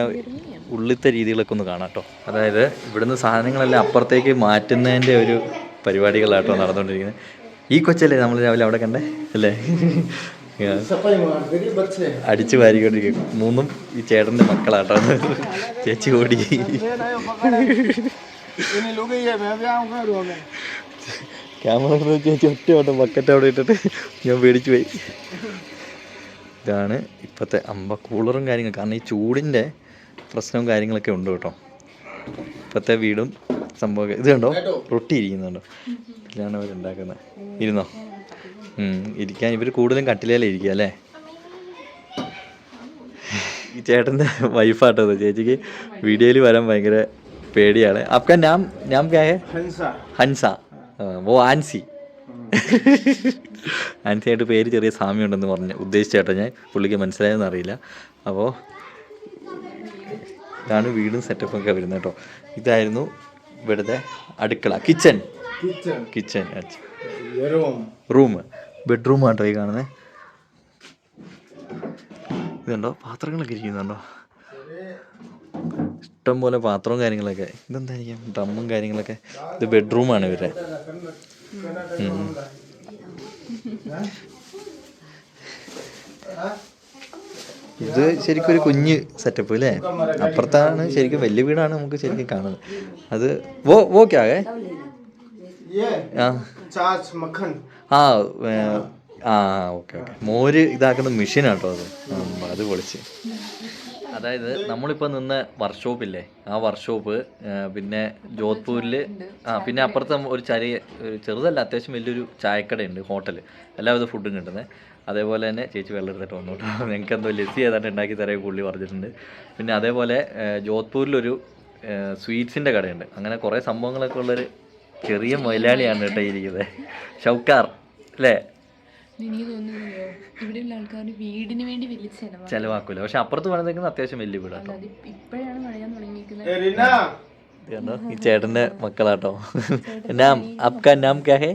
ഉള്ളിത്തെ രീതികളൊക്കെ ഒന്ന് കാണാം കേട്ടോ. അതായത് ഇവിടുന്ന് സാധനങ്ങളെല്ലാം അപ്പുറത്തേക്ക് മാറ്റുന്നതിന്റെ ഒരു പരിപാടികളാട്ടോ നടന്നുകൊണ്ടിരിക്കുന്നത്. ഈ കൊച്ചല്ലേ നമ്മൾ രാവിലെ അവിടെ കണ്ടേ? അല്ലേ? അടിച്ചു വാരിക്കൊണ്ടിരിക്കും. മൂന്നും ഈ ചേട്ടന്റെ മക്കളാട്ടോ. ചേച്ചി ഓടി. ക്യാമറ ചേച്ചി ഒറ്റ ഓട്ടം ബക്കറ്റ് അവിടെ ഇട്ടിട്ട് ഞാൻ പേടിച്ചു പോയി. ഇതാണ് ഇപ്പോഴത്തെ അമ്പ കൂളറും കാര്യങ്ങളും. കാരണം ഈ ചൂടിന്റെ പ്രശ്നവും കാര്യങ്ങളൊക്കെ ഉണ്ട് കേട്ടോ. ഇപ്പോഴത്തെ വീടും സംഭവം ഇത് കണ്ടോ? റൊട്ടി ഇരിക്കുന്നുണ്ടോ. ഇതിലാണ് അവരുണ്ടാക്കുന്നത് ഇരുന്നോ? ഇരിക്കാൻ ഇവർ കൂടുതലും കട്ടിലേലേ ഇരിക്കുക അല്ലേ? ഈ ചേട്ടന്റെ വൈഫാട്ടോ. ചേച്ചിക്ക് വീഡിയോയിൽ വരാൻ ഭയങ്കര പേടിയാണ്. അപ്പം നാം നാം ക്യാ ഹേ? हंसा ഹൻസ. ഓ ആൻസി. ആൻസിയായിട്ട് പേര് ചെറിയ സാമ്യമുണ്ടെന്ന് പറഞ്ഞ് ഉദ്ദേശിച്ചേട്ടാ ഞാൻ. പുള്ളിക്ക് മനസ്സിലായെന്ന് അറിയില്ല. അപ്പോൾ ഇതാണ് വീടും സെറ്റപ്പൊക്കെ വരുന്നത് കേട്ടോ. ഇതായിരുന്നു ഇവിടുത്തെ അടുക്കള. കിച്ചൺ കിച്ചൺ റൂം ബെഡ്റൂം ആട്ടോ ഈ കാണുന്നത് ഇതുണ്ടോ? പാത്രങ്ങളൊക്കെ ഇരിക്കുന്നുണ്ടോ? ഇഷ്ടം പോലെ പാത്രവും കാര്യങ്ങളൊക്കെ. ഇതെന്തായിരിക്കും? ഡ്രമ്മും കാര്യങ്ങളൊക്കെ. ഇത് ബെഡ്റൂമാണ് ഇവരുടെ. ഇത് ശരിക്കും ഒരു കുഞ്ഞ് സെറ്റപ്പ് അല്ലേ അപ്പുറത്താണ് ശരിക്കും വലിയ വീടാണ് നമുക്ക് ശരിക്കും കാണുന്നത്. അത് ഓക്കെ ആകെ. ആ. ആ ഓക്കെ ഓക്കെ. മോര് ഇതാക്കുന്ന മെഷീനാട്ടോ അത്. അത് പൊളിച്ച്. അതായത് നമ്മളിപ്പോൾ നിന്ന വർക്ക്ഷോപ്പില്ലേ ആ വർക്ക്ഷോപ്പ് പിന്നെ ജോധ്പൂരിൽ ആ പിന്നെ അപ്പുറത്ത് ഒരു ചെറിയ ഒരു ചെറുതല്ല അത്യാവശ്യം വലിയൊരു ചായക്കടയുണ്ട് ഹോട്ടൽ എല്ലാവിധ ഫുഡും കിട്ടുന്നത് അതേപോലെ തന്നെ ചേച്ചി വെള്ളം എടുത്തിട്ട് വന്നു കേട്ടോ നിങ്ങൾക്ക് എന്തോ ലസ്സി ഏതാണ്ട് ഉണ്ടാക്കി തരാൻ പുള്ളി പറഞ്ഞിട്ടുണ്ട്. പിന്നെ അതേപോലെ ജോധ്പൂരിലൊരു സ്വീറ്റ്സിന്റെ കടയുണ്ട്. അങ്ങനെ കുറേ സംഭവങ്ങളൊക്കെ ഉള്ളൊരു ചെറിയ മൊയിലാളിയാണ് കേട്ടോ ഇരിക്കുന്നത് ഷൗക്കാർ അല്ലേ വീടിന് വേണ്ടി ചെലവാക്കൂല. പക്ഷെ അപ്പുറത്ത് പറഞ്ഞിരിക്കുന്നത് അത്യാവശ്യം വലിയ വീടാണ് ഈ ചേട്ടന്റെ മക്കളാട്ടോ. നാം അപ്കാ നാം ക്യാ ഹേ?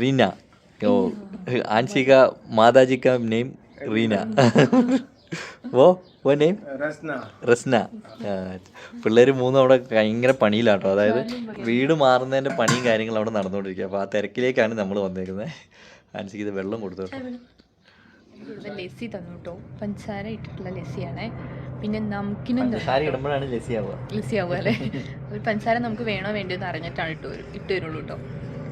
റീന. ഓ ആൻസിക മാതാജിക്ക കാ നെയിം റീന. ഓ ഓ നെയിം? റസ്ന പിള്ളേർ മൂന്നും അവിടെ ഭയങ്കര പണിയിലാട്ടോ. അതായത് വീട് മാറുന്നതിന്റെ പണിയും കാര്യങ്ങളും അവിടെ നടന്നുകൊണ്ടിരിക്കുക. അപ്പോൾ ആ തിരക്കിലേക്കാണ് നമ്മൾ വന്നിരിക്കുന്നത് ആൻസിക്ക് ഇത് വെള്ളം കൊടുത്തു ഇവിടെ ലസ്സി തന്നു കേട്ടോ. പഞ്ചസാര ഇട്ടിട്ടുള്ള ലസ്സിയാണേ. പിന്നെ നമുക്കിനും ഇടുമ്പോഴാണ് ലസി ആവുക ലസ്സി ആവുക അല്ലേ? ഒരു പഞ്ചസാര നമുക്ക് വേണോ വേണ്ടിയോ എന്ന് അറിഞ്ഞിട്ടാണ് ഇട്ട് വരും ഇട്ട് വരുള്ളൂ കേട്ടോ.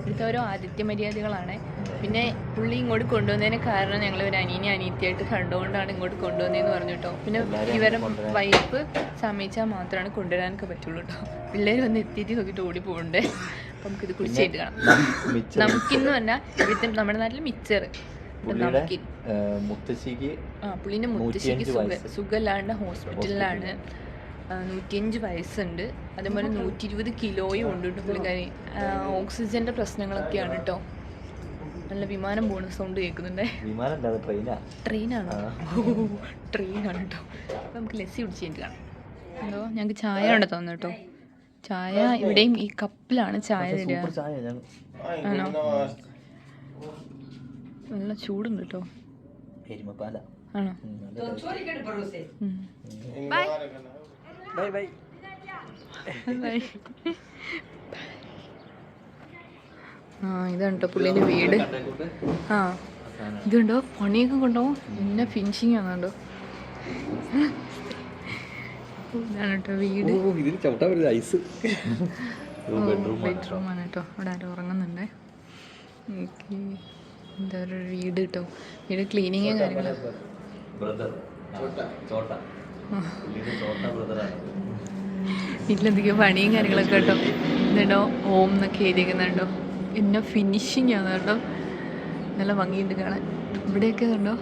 ഇവിടുത്തെ ഓരോ ആദിത്യ മര്യാദകളാണ് പിന്നെ പുള്ളി ഇങ്ങോട്ട് കൊണ്ടുവന്നതിന് കാരണം ഞങ്ങൾ ഒരു അനിയനെ അനിയത്തിയായിട്ട് കണ്ടുകൊണ്ടാണ് ഇങ്ങോട്ട് കൊണ്ടുവന്നതെന്ന് പറഞ്ഞു കേട്ടോ. പിന്നെ ഇവരെ വൈഫ് സമ്മതിച്ചാൽ മാത്രമാണ് കൊണ്ടുവരാനൊക്കെ പറ്റുള്ളൂ കേട്ടോ. പിള്ളേർ വന്ന് എത്തിയിട്ട് നോക്കിയിട്ട് ഓടി പോകണ്ടേ? അപ്പം നമുക്കിത് കുടിച്ചായിട്ട് കാണാം. നമുക്കിന്ന് പറഞ്ഞാൽ ഇവിടുത്തെ നമ്മുടെ നാട്ടിൽ മിച്ചർ. മുത്തശ്ശിക്ക് ആ പുള്ളിന്റെ മുത്തശ്ശിക്ക്. സുഖമില്ലാണ്ട് ഹോസ്പിറ്റലിലാണ്. നൂറ്റിയഞ്ച് വയസ്സുണ്ട്. അതേപോലെ നൂറ്റി ഇരുപത് കിലോയും ഉണ്ട് കേട്ടോ പുള്ളിക്കാരി ഓക്സിജന്റെ പ്രശ്നങ്ങളൊക്കെയാണ് കേട്ടോ. നല്ല വിമാനം പോണ സൗണ്ട് കേൾക്കുന്നുണ്ടേ. ട്രെയിനാണോ? ട്രെയിനാണ് കേട്ടോ. നമുക്ക് ലസ്സി കുടിച്ചിട്ട് കാണാം. എന്തോ ഞങ്ങൾക്ക് ചായ ഉണ്ട് തോന്നുന്നു കേട്ടോ. ചായ ഇവിടെയും ഈ കപ്പിലാണ് ചായ തരിക. ആണോ? നല്ല ചൂടുണ്ട് കേട്ടോ ആണോ? ഉം. ബൈ. Bye bye. ആ ഇതാണ് കേട്ടോ പുള്ളീന്റെ വീട്. ആ ഇതുണ്ടോ? പണിയൊക്കെ കൊണ്ടുപോകും പിന്നെ ഫിനിഷിങ് ആണോ ഇതാണ് കേട്ടോ വീട്. ചവിട്ടാൻ പറ്റില്ല ഐസ്. ബെഡ്റൂം ആണ് കേട്ടോ. അവിടെ ആരും ഉറങ്ങുന്നുണ്ട്. ഓക്കെ എന്താ ഒരു വീട് കേട്ടോ. വീട് ക്ലീനിങ്ങും കാര്യങ്ങളും. ബ്രദർ ചോട്ട പുള്ളിയുടെ ചോട്ട ബ്രദറാണ് വീട്ടിലെന്തൊക്കെയോ പണിയും കാര്യങ്ങളൊക്കെ കേട്ടോ. ഇതുണ്ടോ ഓം എന്നൊക്കെ എഴുതിയിരിക്കുന്നുണ്ടോ എന്നെ ഫിനിഷിങ് ആണ് കേട്ടോ. നല്ല ഭംഗിയുണ്ട് കാണാൻ. ഇവിടെയൊക്കെ കണ്ടോ.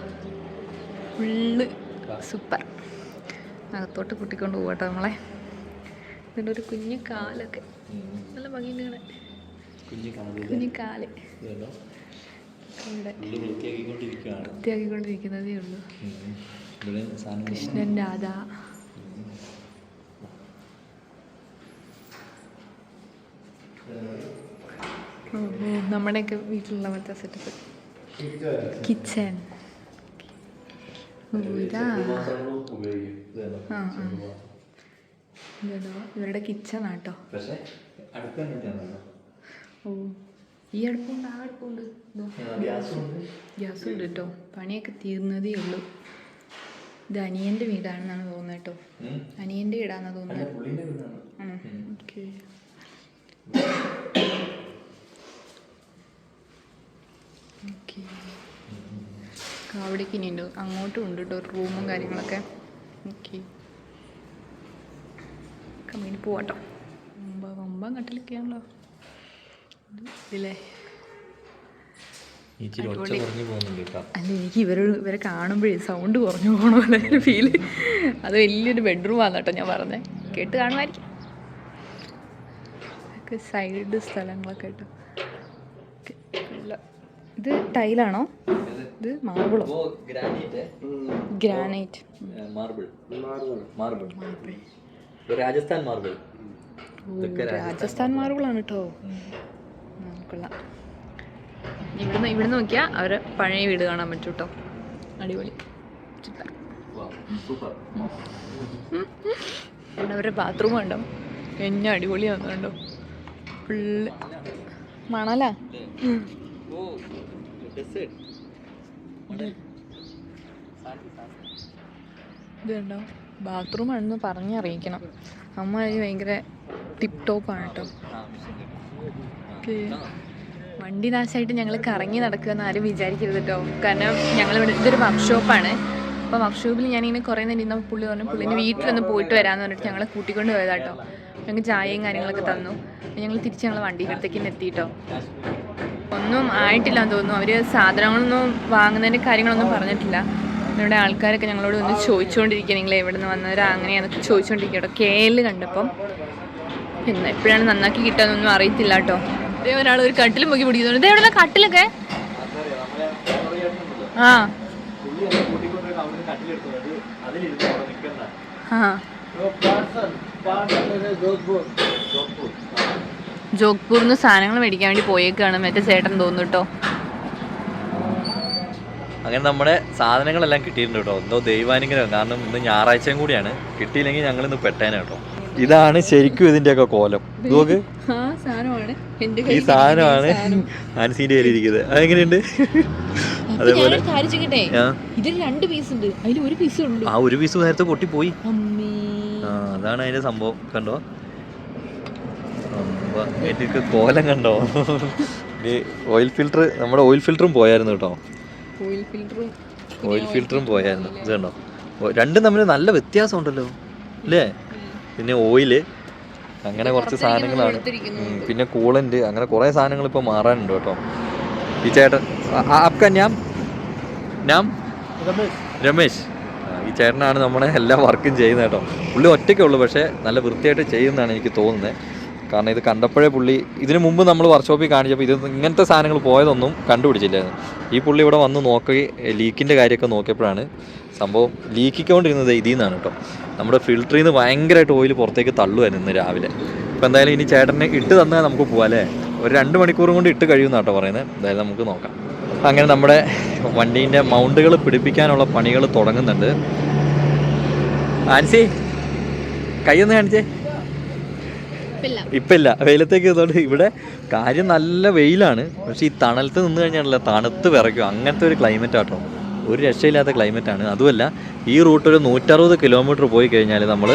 Full super. അകത്തോട്ട് കൂട്ടിക്കൊണ്ട് പോകട്ടെ നമ്മളെ. ഇതിന്റെ ഒരു കുഞ്ഞു കാലൊക്കെ. നല്ല ഭംഗിയാണ് കുഞ്ഞു കാൽ വൃത്തിയാക്കിക്കൊണ്ടിരിക്കുന്നതേ ഉള്ളൂ. കൃഷ്ണൻ രാധ. നമ്മുടെയൊക്കെ വീട്ടിലുള്ള മറ്റേ സെറ്റപ്പ് കിച്ചൺ ഇതാ ഉപയോഗിക്കും ഇതുണ്ടോ? ആ ആ ഇതോ ഇവരുടെ കിച്ചൺ ആട്ടോ ഓ ഈ അടുപ്പുണ്ട് ആ അടുപ്പുണ്ട്. ഗ്യാസ് ഉണ്ട് കേട്ടോ. പണിയൊക്കെ തീർന്നതേ ഉള്ളൂ. ഇത് അനിയന്റെ വീടാണെന്നാണ് തോന്നുന്നത് കേട്ടോ. അനിയന്റെ വീടാണെന്ന് തോന്നുന്നത്. ഓക്കെ. ഓക്കെ. അവിടേക്ക് ഇനി ഉണ്ട്. അങ്ങോട്ടും ഉണ്ട് കേട്ടോ റൂമും കാര്യങ്ങളൊക്കെ. ഓക്കെ. കമ്പനി പോവാട്ടോ. വമ്പ വമ്പം കട്ടിലൊക്കെയാണല്ലോ കേട്ടോ. അല്ല എനിക്ക് ഇവർ ഇവരെ കാണുമ്പോഴേ സൗണ്ട് കുറഞ്ഞു പോകണ പോലെ ഫീൽ ഫീൽ അത് വലിയൊരു ബെഡ്റൂം ആണ് കേട്ടോ ഞാൻ പറഞ്ഞത് കേട്ട് കാണുമായിരിക്കും. ഒക്കെ സൈഡ് സ്ഥലങ്ങളൊക്കെ കേട്ടോ. ഇത് ടൈലാണോ ഇത് marble or granite. Granite. Marble. Marble. Rajasthan marble. Rajasthan മാർബിളാണ് കേട്ടോ കൊള്ളാം. ഇവിടുന്ന് ഇവിടെ നോക്കിയാൽ അവരെ പഴയ വീട് കാണാൻ പറ്റും കേട്ടോ അടിപൊളി ഇവിടെ അവരുടെ ബാത്റൂം കണ്ടോ? എന്നെ അടിപൊളിയാന്ന് കണ്ടോ? ഫുള്ള്. മണലാ. ഓ ഡെസേർട്ട്. ഇത് കണ്ടോ ബാത്റൂം ആണെന്ന് പറഞ്ഞറിയിക്കണം അമ്മ അതിന് ഭയങ്കര ടിപ് ടോപ്പാണ് കേട്ടോ. ഓക്കെ. വണ്ടി നാശമായിട്ട് ഞങ്ങൾ കറങ്ങി നടക്കുമെന്ന് ആരും വിചാരിക്കരുത് കേട്ടോ. കാരണം ഞങ്ങൾ ഇവിടെ ഇതൊരു വർക്ക്ഷോപ്പാണ് അപ്പോൾ വർക്ക്ഷോപ്പിൽ ഞാനിങ്ങനെ കുറേ നേരം ഇരുന്നപ്പോൾ പുള്ളി പറഞ്ഞു പുള്ളിന്റെ വീട്ടിലൊന്ന് പോയിട്ട് വരാമെന്ന് പറഞ്ഞിട്ട് ഞങ്ങളെ കൂട്ടിക്കൊണ്ട് പോയതാട്ടോ ഞങ്ങൾക്ക് ചായയും കാര്യങ്ങളൊക്കെ തന്നു. ഞങ്ങൾ തിരിച്ച് ഞങ്ങൾ വണ്ടിയുടെ എത്തിയിട്ടോ ഒന്നും ആയിട്ടില്ല എന്ന് തോന്നുന്നു. അവർ സാധനങ്ങളൊന്നും വാങ്ങുന്നതിന്റെ കാര്യങ്ങളൊന്നും പറഞ്ഞിട്ടില്ല. ഇവിടെ ആൾക്കാരൊക്കെ ഞങ്ങളോട് ഒന്ന് ചോദിച്ചുകൊണ്ടിരിക്കുക നിങ്ങൾ എവിടെ നിന്ന് വന്നവരാ? അങ്ങനെയാണെന്നൊക്കെ ചോദിച്ചുകൊണ്ടിരിക്കുക കേട്ടോ. കേൽ കണ്ടപ്പം. പിന്നെ എപ്പോഴാണ് നന്നാക്കി കിട്ടാന്നൊന്നും അറിയത്തില്ല കേട്ടോ. ഇതേ ഒരാൾ ഒരു കട്ടിലും പൊക്കി പിടിക്കുന്നുണ്ട്. ഇത് എവിടെ കട്ടിലൊക്കെ? ആ. ആ. ജോഗ്പൂരിൽ നിന്ന് സാധനങ്ങൾ മേടിക്കാൻ വേണ്ടി പോയേക്കാണ്. മറ്റേ ചേട്ടൻ തോന്നുന്നു കേട്ടോ. അങ്ങനെ നമ്മുടെ സാധനങ്ങളെല്ലാം കിട്ടിയിട്ടുണ്ട് കേട്ടോ. എന്തോ ദൈവാനുഗ്രഹം. കാരണം ഇന്ന് ഞായറാഴ്ചയും കൂടിയാണ്. കിട്ടിയില്ലെങ്കിൽ ഞങ്ങൾ ഇന്ന് പെട്ടേനെ കേട്ടോ. ഇതാണ് ശരിക്കും ഇതിന്റെയൊക്കെ കോലം. നോക്ക്. ഈ സാധനമാണ് ആൻസിന്റെ കയ്യിൽ ഇരിക്കുന്നത് അതെങ്ങനെയുണ്ട്? അതേപോലെ. രണ്ട് പീസ് ഉണ്ട്. ഒരു പീസ് ഉള്ളൂ. ആ ഒരു പീസ് നേരത്തെ പൊട്ടിപ്പോയി. അതാണ് അതിന്റെ സംഭവം. കണ്ടോ? എനിക്ക് കോലം കണ്ടോ? ഈ ഓയിൽ ഫിൽട്ടർ നമ്മുടെ ഓയിൽ ഫിൽറ്ററും പോയായിരുന്നു കേട്ടോ. ഓയിൽ ഫിൽറ്ററും ഓയിൽ ഫിൽറ്ററും പോയായിരുന്നു. ഇത് കണ്ടോ രണ്ടും തമ്മിൽ നല്ല വ്യത്യാസം ഉണ്ടല്ലോ അല്ലേ പിന്നെ ഓയിൽ അങ്ങനെ കുറച്ച് സാധനങ്ങളാണ്. പിന്നെ കൂളന്റ് അങ്ങനെ കുറേ സാധനങ്ങൾ ഇപ്പോൾ മാറാനുണ്ട് കേട്ടോ. ഈ ചേട്ടൻ ആപ്കാ ഞാൻ? ഞാൻ? രമേശ്. ഈ ചേട്ടനാണ് നമ്മളെ എല്ലാ വർക്കും ചെയ്യുന്നത് കേട്ടോ. പുള്ളി ഒറ്റയ്ക്കേ ഉള്ളൂ പക്ഷേ നല്ല വൃത്തിയായിട്ട് ചെയ്യുന്നതാണ് എനിക്ക് തോന്നുന്നത്. കാരണം ഇത് കണ്ടപ്പോഴേ പുള്ളി ഇതിനു മുമ്പ് നമ്മൾ വർക്ക്ഷോപ്പിൽ കാണിച്ചപ്പോൾ ഇത് ഇങ്ങനത്തെ സാധനങ്ങൾ പോയതൊന്നും കണ്ടുപിടിച്ചില്ലായിരുന്നു. ഈ പുള്ളി ഇവിടെ വന്ന് നോക്കി ലീക്കിന്റെ കാര്യമൊക്കെ നോക്കിയപ്പോഴാണ് സംഭവം ലീക്കിക്കൊണ്ടിരുന്നത് ഇതിൽ നിന്നാണ് കേട്ടോ. നമ്മുടെ ഫിൽറ്ററിൽ നിന്ന് ഭയങ്കരമായിട്ട് ഓയിൽ പുറത്തേക്ക് തള്ളുമായിരുന്നു ഇന്ന് രാവിലെ. അപ്പോൾ എന്തായാലും ഇനി ചേട്ടനെ ഇട്ട് തന്നാൽ നമുക്ക് പോകാം അല്ലേ? ഒരു രണ്ട് മണിക്കൂറും കൊണ്ട് ഇട്ട് കഴിയുന്ന കേട്ടോ പറയുന്നത്. എന്തായാലും നമുക്ക് നോക്കാം. അങ്ങനെ നമ്മുടെ വണ്ടീന്റെ മൗണ്ടുകൾ പിടിപ്പിക്കാനുള്ള പണികൾ തുടങ്ങുന്നുണ്ട്. ആൻസി കൈയൊന്ന് കാണിച്ചേ. ഇപ്പം ഇല്ല വെയിലത്തേക്ക് ഇതുകൊണ്ട് ഇവിടെ കാര്യം നല്ല വെയിലാണ്. പക്ഷേ ഈ തണലത്ത് നിന്ന് കഴിഞ്ഞാണല്ലോ തണുത്ത് വിറയ്ക്കും. അങ്ങനത്തെ ഒരു ക്ലൈമറ്റ് ആട്ടോ. ഒരു രക്ഷയില്ലാത്ത ആണ്. അതുമല്ല ഈ റൂട്ട് ഒരു നൂറ്ററുപത് കിലോമീറ്റർ പോയി കഴിഞ്ഞാൽ നമ്മൾ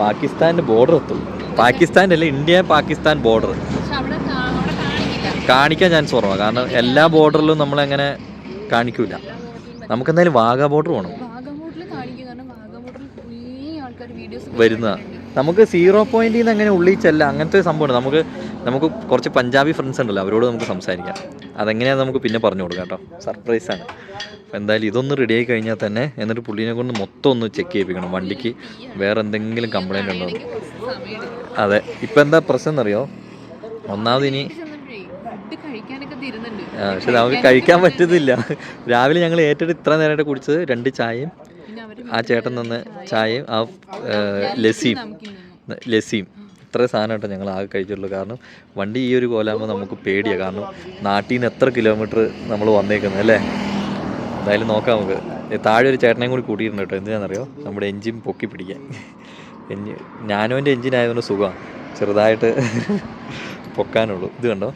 പാകിസ്ഥാന്റെ ബോർഡർ എത്തും. പാകിസ്ഥാന്റെ അല്ല ഇന്ത്യ പാകിസ്ഥാൻ ബോർഡർ കാണിക്കാൻ ചാൻസ് കുറവാണ് കാരണം എല്ലാ ബോർഡറിലും നമ്മളങ്ങനെ കാണിക്കൂല. നമുക്ക് എന്തായാലും വാഗ ബോർഡർ പോകണം വാഗമൂട്ടിൽ നമുക്ക് സീറോ പോയിന്റിൽ നിന്ന് അങ്ങനെ ഉള്ളിൽ ചെല്ല അങ്ങനത്തെ ഒരു സംഭവമാണ് നമുക്ക് നമുക്ക് കുറച്ച് പഞ്ചാബി ഫ്രണ്ട്സ് ഉണ്ടല്ലോ അവരോട് നമുക്ക് സംസാരിക്കാം. അതെങ്ങനെയാണെന്ന് നമുക്ക് പിന്നെ പറഞ്ഞു കൊടുക്കാം കേട്ടോ. സർപ്രൈസാണ് എന്തായാലും ഇതൊന്ന് റെഡി ആയി കഴിഞ്ഞാൽ തന്നെ എന്നിട്ട് പുള്ളിനെ കൊണ്ട് മൊത്തം ഒന്ന് ചെക്ക് ചെയ്യിപ്പിക്കണം. വണ്ടിക്ക് വേറെ എന്തെങ്കിലും കംപ്ലൈന്റ് ഉണ്ടോ? അതെ. ഇപ്പം എന്താ പ്രശ്നം എന്നറിയോ? ഒന്നാമത് ഇനി പക്ഷെ നമുക്ക് കഴിക്കാൻ പറ്റുന്നില്ല രാവിലെ ഞങ്ങൾ ഏറ്റെടുത്ത് ഇത്ര നേരമായിട്ട് കുടിച്ചത് രണ്ട് ചായയും ആ ചേട്ടൻ തന്ന ചായയും ആ ലസ്സിയും ലസ്സിയും. ഇത്ര സാധനം കേട്ടോ ഞങ്ങൾ ആകെ കഴിച്ചിട്ടുള്ളൂ. കാരണം വണ്ടി ഈ ഒരു കോലാകുമ്പോൾ നമുക്ക് പേടിയാണ് കാരണം നാട്ടിൽ നിന്ന് എത്ര കിലോമീറ്റർ നമ്മൾ വന്നേക്കുന്നത് അല്ലേ? എന്തായാലും നോക്കാം നമുക്ക്. താഴെ ഒരു ചേട്ടനെയും കൂടി കൂട്ടിയിട്ടുണ്ട് കേട്ടോ. എന്തിനാണെന്നറിയോ നമ്മുടെ എഞ്ചിൻ പൊക്കി പിടിക്കാൻ. എഞ്ചി ഞാനോന്റെ എൻജിൻ ആയതുകൊണ്ട് സുഖമാണ് ചെറുതായിട്ട് പൊക്കാനുള്ളൂ. ഇത് കണ്ടോ?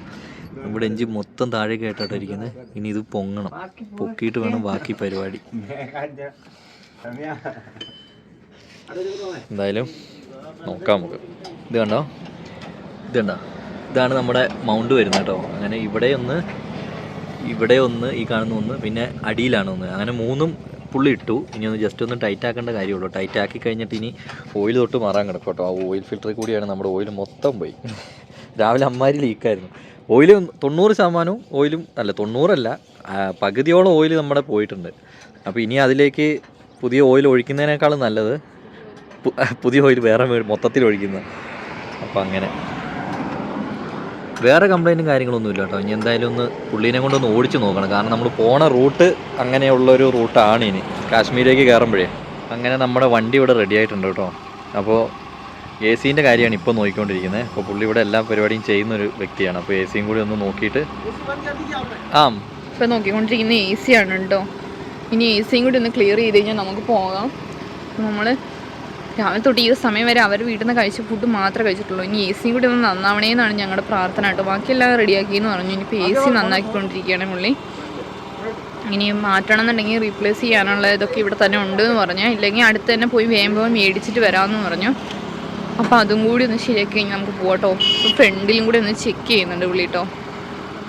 നമ്മുടെ എൻജിൻ മൊത്തം താഴേക്ക് ആയിട്ടാട്ടോ ഇരിക്കുന്നത് ഇനി ഇത് പൊങ്ങണം. പൊക്കിയിട്ട് വേണം ബാക്കി പരിപാടി. എന്തായാലും നോക്കാം നമുക്ക്. ഇത് കണ്ടോ? ഇത് കണ്ടോ? ഇതാണ് നമ്മുടെ മൗണ്ട് വരുന്നത് കേട്ടോ. അങ്ങനെ ഇവിടെ ഒന്ന് ഇവിടെ ഒന്ന് ഈ കാണുന്ന ഒന്ന് പിന്നെ അടിയിലാണ് ഒന്ന്. അങ്ങനെ മൂന്നും പുള്ളി ഇട്ടു. ഇനി ഒന്ന് ജസ്റ്റ് ഒന്ന് ടൈറ്റ് ആക്കേണ്ട കാര്യമുള്ളൂ ടൈറ്റ് ആക്കി കഴിഞ്ഞിട്ട് ഇനി ഓയിൽ തൊട്ട് മാറാൻ കിടക്കും കേട്ടോ. ആ ഓയിൽ ഫിൽറ്ററിൽ കൂടിയാണ് നമ്മുടെ ഓയിൽ മൊത്തം പോയി. രാവിലെ അമ്മാരി ലീക്കായിരുന്നു ഓയിൽ തൊണ്ണൂറ് ശതമാനവും ഓയിലും അല്ല തൊണ്ണൂറല്ല പകുതിയോളം ഓയിൽ നമ്മുടെ പോയിട്ടുണ്ട്. അപ്പോൾ ഇനി അതിലേക്ക് പുതിയ ഓയിൽ ഒഴിക്കുന്നതിനേക്കാളും നല്ലത് പുതിയ ഓയിൽ വേറെ മൊത്തത്തിൽ ഒഴിക്കുന്നത് അപ്പോൾ അങ്ങനെ. വേറെ കംപ്ലൈന്റും കാര്യങ്ങളൊന്നും ഇല്ല കേട്ടോ. ഇനി എന്തായാലും ഒന്ന് പുള്ളീനെ കൊണ്ടൊന്ന് ഓടിച്ച് നോക്കണം. കാരണം നമ്മൾ പോണ റൂട്ട് അങ്ങനെയുള്ളൊരു റൂട്ടാണ് ഇനി കാശ്മീരിലേക്ക് കയറുമ്പോഴേ അങ്ങനെ നമ്മുടെ വണ്ടി ഇവിടെ റെഡി ആയിട്ടുണ്ട് കേട്ടോ. അപ്പോൾ എ സീന്റെ കാര്യമാണ് ഇപ്പോൾ നോക്കിക്കൊണ്ടിരിക്കുന്നത് അപ്പോൾ പുള്ളി ഇവിടെ എല്ലാ പരിപാടിയും ചെയ്യുന്ന ഒരു വ്യക്തിയാണ് അപ്പോൾ എ സിയും കൂടി ഒന്ന് നോക്കിയിട്ട് ആ. ഇപ്പോൾ നോക്കിക്കൊണ്ടിരിക്കുന്ന എ സി ആണ് കേട്ടോ ഇനി എ സിയും കൂടി ഒന്ന് ക്ലിയർ ചെയ്ത് കഴിഞ്ഞാൽ നമുക്ക് പോകാം. നമ്മൾ രാവിലെ തൊട്ട് ഈ സമയം വരെ അവർ വീട്ടിൽ നിന്ന് കഴിച്ച ഫുഡ് മാത്രമേ കഴിച്ചിട്ടുള്ളൂ. ഇനി എ സിയും കൂടി ഒന്ന് നന്നാവണേ എന്നാണ് ഞങ്ങളുടെ പ്രാർത്ഥന കേട്ടോ. ബാക്കിയെല്ലാം റെഡിയാക്കി എന്ന് പറഞ്ഞു ഇനിയിപ്പോൾ എ സി നന്നാക്കിക്കൊണ്ടിരിക്കുകയാണ് പുള്ളി. ഇനി മാറ്റണം എന്നുണ്ടെങ്കിൽ റീപ്ലേസ് ചെയ്യാനുള്ള ഇതൊക്കെ ഇവിടെ തന്നെ ഉണ്ട് എന്ന് പറഞ്ഞു. ഇല്ലെങ്കിൽ അടുത്ത് തന്നെ പോയി വേഗം മേടിച്ചിട്ട് വരാമെന്ന് പറഞ്ഞു. അപ്പോൾ അതും കൂടി ഒന്ന് ശരിയാക്കി കഴിഞ്ഞാൽ നമുക്ക് പോകട്ടോ ഫ്രണ്ടിലും കൂടി ഒന്ന് ചെക്ക് ചെയ്യുന്നുണ്ട് പുള്ളി കേട്ടോ.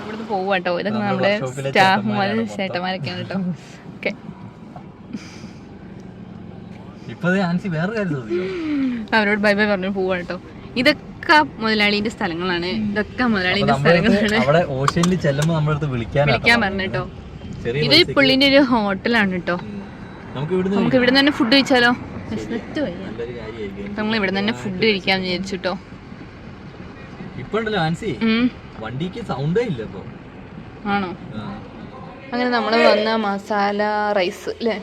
ഇവിടുന്ന് പോവാട്ടോ ഇതൊക്കെ നമ്മുടെ സ്റ്റാഫുമാർ ചേട്ടന്മാരൊക്കെയാണ് കേട്ടോ ഓക്കെ ഇപ്പോൾ ആൻസി വേറെ കാര്യം ശ്രദ്ധിക്കണം അവരോട് ബൈ ബൈ പറഞ്ഞു പോവാ കേട്ടോ ഇതൊക്കെ മുതലാളിന്റെ സ്ഥലങ്ങളാണ്. ഇതൊക്കെ മുതലാളിന്റെ സ്ഥലങ്ങളാണ്. അവിടെ ഓഷ്യനിൽ ചെല്ലുമ്പോൾ നമ്മുടെ അടുത്ത് വിളിക്കാൻ വിളിക്കാൻ പറഞ്ഞു കേട്ടോ ഇത് പുള്ളിന്റെ ഒരു ഹോട്ടലാണ് കേട്ടോ നമുക്ക് ഇവിടുന്ന് നമുക്ക് ഇവിടെ തന്നെ ഫുഡ് കഴിച്ചാലോ? നമ്മൾ ഇവിടെ തന്നെ ഫുഡ് കഴിക്കാൻ വിചാരിച്ചു കേട്ടോ. വണ്ടിക്ക് സൗണ്ടേ ഇല്ല ഇപ്പൊ. ആണോ? അങ്ങനെ നമ്മൾ വന്ന മസാല റൈസ് അല്ലേ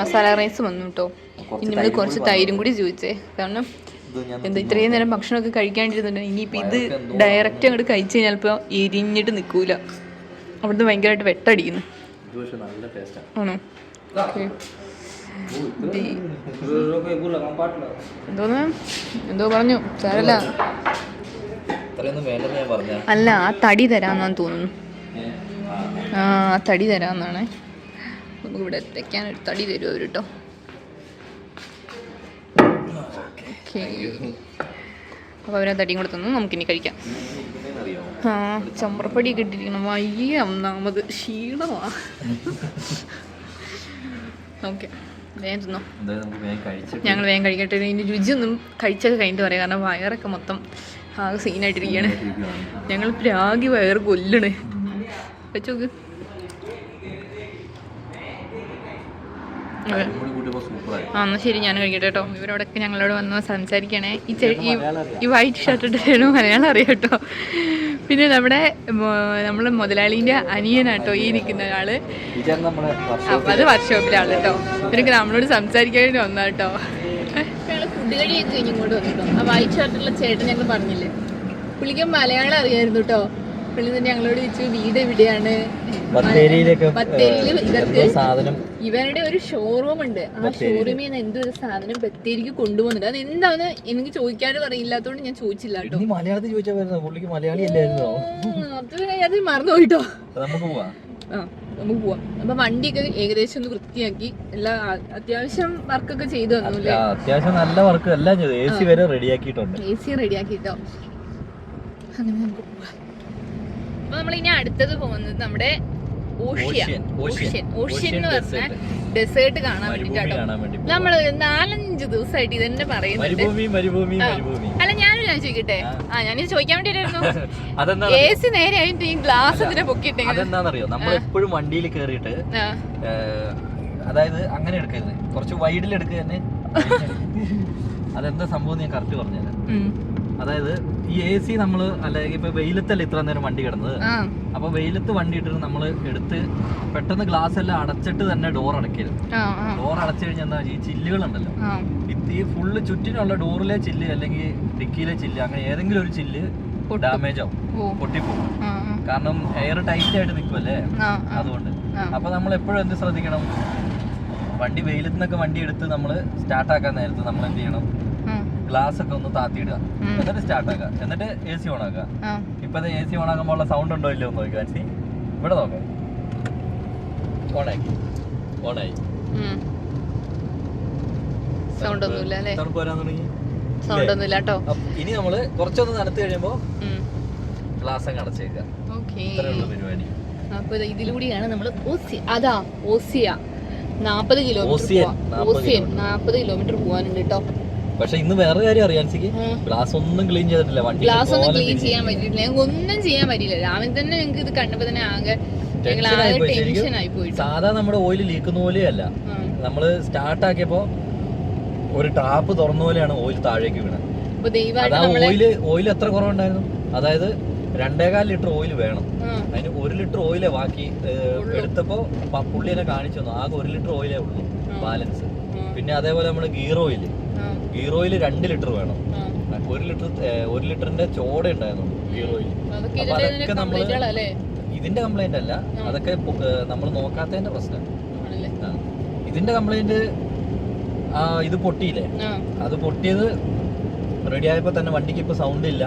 മസാല റൈസ് വന്നു കേട്ടോ നമ്മൾ കുറച്ച് തൈരും കൂടി ചോദിച്ചേ. കാരണം എന്താ ഇത്രയും നേരം ഭക്ഷണമൊക്കെ കഴിക്കാണ്ടിരുന്നുണ്ട് ഇനിയിപ്പോൾ ഇത് ഡയറക്റ്റ് അങ്ങോട്ട് കഴിച്ചു കഴിഞ്ഞാൽ ഇപ്പോൾ എരിഞ്ഞിട്ട് നിൽക്കൂല അവിടുന്ന് ഭയങ്കരമായിട്ട് വെട്ടടിക്കുന്നു. ആണോ. എന്തോന്ന്? എന്തോ പറഞ്ഞു. സാരല്ല. അല്ല ആ തടി തരാന്നാന്ന് തോന്നുന്നു. ആ. തടി തരാന്നാണ്. നമുക്ക് ഇവിടെ വെക്കാൻ ഒരു തടി തരുമോ അവരുട്ടോ കേട്ടോ ഓക്കെ. അപ്പോൾ അവരാ തടിയും കൂടെ തന്നു നമുക്കിനി കഴിക്കാം. ആ ചമ്പ്രപ്പടിയൊക്കെ കിട്ടിയിരിക്കണം വയ്യ ഒന്നാമത് ക്ഷീണമാ. ഓക്കെ വേഗം തിന്നോ. ഞങ്ങൾ വേഗം കഴിക്കട്ടെ. ഇതിന്റെ രുചിയൊന്നും കഴിച്ചൊക്കെ കഴിഞ്ഞിട്ട് പറയാം. കാരണം വയറൊക്കെ മൊത്തം ആകെ സീനായിട്ടിരിക്കുകയാണ്. ഞങ്ങൾ പ്രാഗി വയറ് കൊല്ലണ്. വെച്ചോക്ക്. അതെ. ആ എന്നാൽ ശരി ഞാൻ കഴിക്കട്ടെ കേട്ടോ. ഇവരോടൊക്കെ ഞങ്ങളോട് വന്ന് സംസാരിക്കണേ. ഈ ചെ- ഈ വൈറ്റ് ഷർട്ട് ഇട്ട് മലയാളം അറിയാം കേട്ടോ. പിന്നെ നമ്മുടെ നമ്മൾ മുതലാളീന്റെ അനിയനാട്ടോ ഈ നിൽക്കുന്ന ആൾ അപ്പം അത് വർക്ക്ഷോപ്പിലെ ആൾ കേട്ടോ. ഇവരൊക്കെ നമ്മളോട് സംസാരിക്കാൻ വേണ്ടി വന്നാ കേട്ടോ. ഫുഡ് കഴിയൊക്കെ ഇങ്ങോട്ട് വന്നിട്ടോ. ആ വൈറ്റ് ഷർട്ടുള്ള ചേട്ടൻ ഞങ്ങൾ പറഞ്ഞില്ലേ? പുള്ളിക്ക് മലയാളം അറിയായിരുന്നു കേട്ടോ. പുള്ളി തന്നെ ഞങ്ങളോട് ചോദിച്ചു വീട് എവിടെയാണ്? ബത്തേരിയിൽ ഇവർക്ക് ഇവരുടെ ഒരു ഷോറൂം ഉണ്ട്. ആ ഷോറൂമിൽ നിന്ന് എന്തോ ഒരു സാധനം ബത്തേരിക്ക് കൊണ്ടുപോകുന്നുണ്ട്. അത് എന്താന്ന് എനിക്ക് ചോദിക്കാനും അറിയില്ലാത്തോണ്ട് ഞാൻ ചോദിച്ചില്ല കേട്ടോ. മലയാളത്തിൽ ചോദിച്ചാൽ പുള്ളിക്ക് മലയാളി അല്ലായിരുന്നോ അത് അത് മറന്നു പോയിട്ടോ. നമുക്ക് പോവാം. ആ നമുക്ക് പോവാം. അപ്പൊ വണ്ടിയൊക്കെ ഏകദേശം ഒന്ന് വൃത്തിയാക്കി എല്ലാ അത്യാവശ്യം വർക്കൊക്കെ ചെയ്തു തന്നു അത്യാവശ്യം നല്ല വർക്ക് എല്ലാം ചെയ്തു. എ സി വരെ റെഡിയാക്കിയിട്ടുണ്ട് എ സി റെഡിയാക്കിട്ടോ അങ്ങനെ നമുക്ക് പോവാം. അപ്പൊ നമ്മൾ ഇനി അടുത്തത് പോകുന്നത് നമ്മുടെ ഓഷ്യൻ ഓഷ്യൻ, ഓഷ്യൻ എന്ന് പറഞ്ഞാൽ ഡെസേർട്ട് കാണാൻ വേണ്ടിട്ടാട്ടോ. നമ്മൾ നാലഞ്ച് ദിവസമായിട്ട് ഇത് പറയുന്നുണ്ട്. പറയുന്നത് മരുഭൂമി ആ. അല്ല ഞാനൊരു ഞാൻ ചോദിക്കട്ടെ? ആ. ഞാൻ ഇത് ചോദിക്കാൻ വേണ്ടിട്ടായിരുന്നു എ സി നേരെ ആയിട്ട് ഈ ഗ്ലാസ് ഇതിനെ പൊക്കിട്ടെ അതെന്താണെന്നറിയോ നമ്മൾ എപ്പോഴും വണ്ടിയിൽ കയറിയിട്ട് അതായത് അങ്ങനെ എടുക്കരുത്. കുറച്ച് വൈഡിൽ എടുക്കുക തന്നെ. അതെന്താ സംഭവം ഞാൻ കറക്റ്റ് പറഞ്ഞുതരാം. അതായത് ഈ എ സി നമ്മൾ അല്ലെങ്കിൽ ഇപ്പൊ വെയിലത്തല്ല ഇത്ര നേരം വണ്ടി കിടന്നത്? അപ്പൊ വെയിലത്ത് വണ്ടി ഇട്ടിട്ട് നമ്മൾ എടുത്ത് പെട്ടെന്ന് ഗ്ലാസ് എല്ലാം അടച്ചിട്ട് തന്നെ ഡോർ അടയ്ക്കരുത് ആ ഡോർ അടച്ചു കഴിഞ്ഞാൽ എന്താ ഈ ചില്ലുകൾ ഉണ്ടല്ലോ? ഈ ഫുള്ള് ചുറ്റിനുള്ള ഡോറിലെ ചില്ല് അല്ലെങ്കിൽ ഡിക്കിയിലെ ചില്ല് അങ്ങനെ ഏതെങ്കിലും ഒരു ചില്ല് ഡാമേജ് ആവും. പൊട്ടിപ്പോകും കാരണം എയർ ടൈറ്റ് ആയിട്ട് നിൽക്കുമല്ലേ അതുകൊണ്ട്. അപ്പൊ നമ്മൾ എപ്പോഴും എന്ത് ശ്രദ്ധിക്കണം? വണ്ടി വെയിലത്ത് നിന്നൊക്കെ വണ്ടി എടുത്ത് നമ്മൾ സ്റ്റാർട്ട് ആക്കാൻ നേരത്ത് നമ്മൾ എന്ത് ചെയ്യണം? ഗ്ലാസ് ഒക്കെ ഒന്ന് താത്തിയിടുക. എന്നിട്ട് സ്റ്റാർട്ട് ആക്കുക. എന്നിട്ട് എ സി ഓൺ ആക്കുക. ആ. ഇപ്പൊ എ സി ഓൺ ആക്കുമ്പോൾ ഉള്ള സൗണ്ട് ഉണ്ടോ ഇല്ലയോ എന്ന് നോക്കുക സി ഇവിടെ നോക്കാം. ഓണാക്കി ഓണായി സൗണ്ട് ഒന്നുമില്ല അല്ലേ? തണുപ്പ് വരാൻ തുടങ്ങി. സൗണ്ട് ഒന്നുമില്ല കേട്ടോ. അപ്പൊ ഇനി നമ്മൾ കുറച്ചൊന്ന് തണുത്ത് കഴിയുമ്പോ ഗ്ലാസ് അങ്ങ് അടച്ചേക്കാം. പരിപാടി. അപ്പൊ ഇതിലൂടെയാണ് നമ്മൾ അതാ ഓസിയ നാപ്പത് കിലോമീറ്റർ ഓസിയൻ, 40 ഓസിയൻ നാപ്പത് കിലോമീറ്റർ പോകാനുണ്ട് കേട്ടോ. പക്ഷെ ഇന്ന് വേറെ കാര്യം അറിയാൻ സിക്ക് ഗ്ലാസ് ഒന്നും ക്ലീൻ ചെയ്തിട്ടില്ല വണ്ടി ഗ്ലാസ് ഒന്നും ക്ലീൻ ചെയ്യാൻ പറ്റില്ല ഞങ്ങൾക്ക് ഒന്നും ചെയ്യാൻ പറ്റില്ല രാവിലെ തന്നെ ഞങ്ങൾക്ക് ഇത് കണ്ടപ്പോ തന്നെ ആകെ സാധാ നമ്മുടെ ഓയിൽ ലീക്കുന്ന പോലെയല്ല. നമ്മൾ സ്റ്റാർട്ട് ആക്കിയപ്പോ ഒരു ടാപ്പ് തുറന്ന പോലെയാണ് ഓയിൽ താഴേക്ക് വീണത്. അതാ നമ്മളെ ഓയിൽ ഓയിൽ എത്ര കുറവുണ്ടായിരുന്നു? അതായത് രണ്ടേകാൽ ലിറ്റർ ഓയിൽ വേണം. അതിന് ഒരു ലിറ്റർ ഓയിലേ ബാക്കി എടുത്തപ്പോ പുള്ളിനെ പുള്ളി എന്നെ കാണിച്ചു തന്നു. ആകെ ഒരു ലിറ്റർ ഓയിലേ ഉള്ളൂ ബാലൻസ് പിന്നെ അതേപോലെ നമ്മുടെ ഗീർ ഓയിൽ ഗീർ രണ്ട് ലിറ്റർ വേണം. ഒരു ലിറ്റർ ഒരു ലിറ്ററിന്റെ ചോട ഉണ്ടായിരുന്നു ഗീറോയിൽ അപ്പൊ ഇതിന്റെ അതൊക്കെ നമ്മൾ ഇതിന്റെ കംപ്ലൈന്റ് അല്ല. അതൊക്കെ നമ്മൾ നോക്കാത്തതിന്റെ പ്രശ്നം. ഇതിന്റെ കംപ്ലൈന്റ് ഇത് പൊട്ടിയില്ലേ? അത് പൊട്ടിയത് റെഡി ആയപ്പോ തന്നെ വണ്ടിക്ക് ഇപ്പൊ സൗണ്ട് ഇല്ല.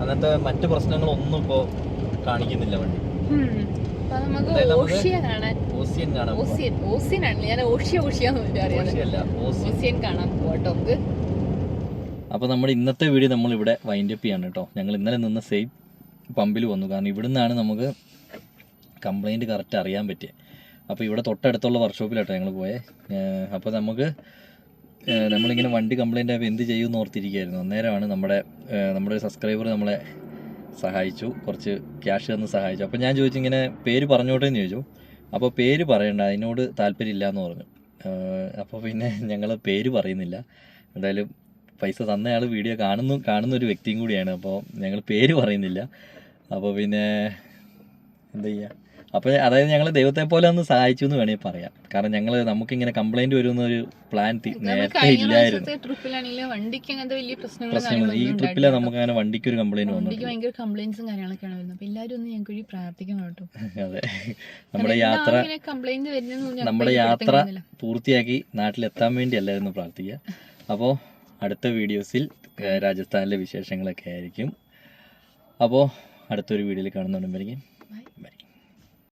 അങ്ങനത്തെ മറ്റു പ്രശ്നങ്ങളൊന്നും ഇപ്പോ കാണിക്കുന്നില്ല വണ്ടി. നമുക്ക് ഓസിയൻ കാണാൻ ഓസിയൻ ഓസിയൻ ആണ്. ഞാൻ ഓഷ്യ ഓഷ്യ എന്ന് അറിയാതെ ഓസിയൻ. ഓസിയൻ കാണാൻ പോകട്ടോ നമുക്ക്. അപ്പോൾ നമ്മുടെ ഇന്നത്തെ വീഡിയോ നമ്മൾ ഇവിടെ വൈൻഡ് അപ്പ് ചെയ്യാണ് കേട്ടോ. ഞങ്ങൾ ഇന്നലെ നിന്ന് സെയിം പമ്പിൽ വന്നു. കാരണം ഇവിടുന്നാണ് നമുക്ക് കംപ്ലൈന്റ് കറക്റ്റ് അറിയാൻ പറ്റിയത് അപ്പോൾ ഇവിടെ തൊട്ടടുത്തുള്ള വർക്ക്ഷോപ്പിലാട്ടോ ഞങ്ങൾ പോയത് അപ്പോൾ നമുക്ക് നമ്മളിങ്ങനെ വണ്ടി കംപ്ലൈന്റ് ആയപ്പോൾ എന്ത് ചെയ്യുമെന്ന് ഓർത്തിരിക്കുകയായിരുന്നു. അന്നേരമാണ് നമ്മുടെ നമ്മുടെ ഒരു സബ്സ്ക്രൈബർ നമ്മളെ സഹായിച്ചു. കുറച്ച് ക്യാഷ് തന്ന് സഹായിച്ചു. അപ്പോൾ ഞാൻ ചോദിച്ചു ഇങ്ങനെ പേര് പറഞ്ഞോട്ടെ എന്ന് ചോദിച്ചു. അപ്പോൾ പേര് പറയണ്ട അതിനോട് താല്പര്യമില്ല എന്ന് പറഞ്ഞു അപ്പോൾ പിന്നെ ഞങ്ങൾ പേര് പറയുന്നില്ല. എന്തായാലും പൈസ തന്നയാൾ വീഡിയോ കാണുന്നു കാണുന്ന ഒരു വ്യക്തിയും കൂടിയാണ്. അപ്പോൾ ഞങ്ങൾ പേര് പറയുന്നില്ല. അപ്പോൾ പിന്നെ എന്താ ചെയ്യുക അപ്പോൾ അതായത് ഞങ്ങൾ ദൈവത്തെ പോലെ ഒന്ന് സഹായിച്ചു എന്ന് വേണമെങ്കിൽ പറയാം. കാരണം ഞങ്ങൾ നമുക്കിങ്ങനെ വരുന്ന ഒരു പ്ലാൻ നേരത്തെ ഇല്ലായിരുന്നു. പ്രശ്നങ്ങൾ ഈ ട്രിപ്പിലെ നമുക്ക് അങ്ങനെ വണ്ടിക്ക് ഒരു കംപ്ലൈന്റ് വന്നു ഭയങ്കര കംപ്ലൈന്റ്സും കാര്യങ്ങളൊക്കെയാണ് വരുന്നത്. അപ്പൊ എല്ലാവരും ഒന്ന് ഞങ്ങൾക്ക് വേണ്ടി പ്രാർത്ഥിക്കണം കേട്ടോ. അതെ. നമ്മുടെ യാത്ര കംപ്ലൈന്റ് നമ്മുടെ യാത്ര പൂർത്തിയാക്കി നാട്ടിലെത്താൻ വേണ്ടി അല്ലായിരുന്നു പ്രാർത്ഥിക്കുക. അപ്പോൾ അടുത്ത വീഡിയോസിൽ രാജസ്ഥാനിലെ വിശേഷങ്ങളൊക്കെ ആയിരിക്കും. അപ്പോൾ അടുത്തൊരു വീഡിയോയിൽ കാണുന്നുണ്ടെങ്കിൽ ബൈ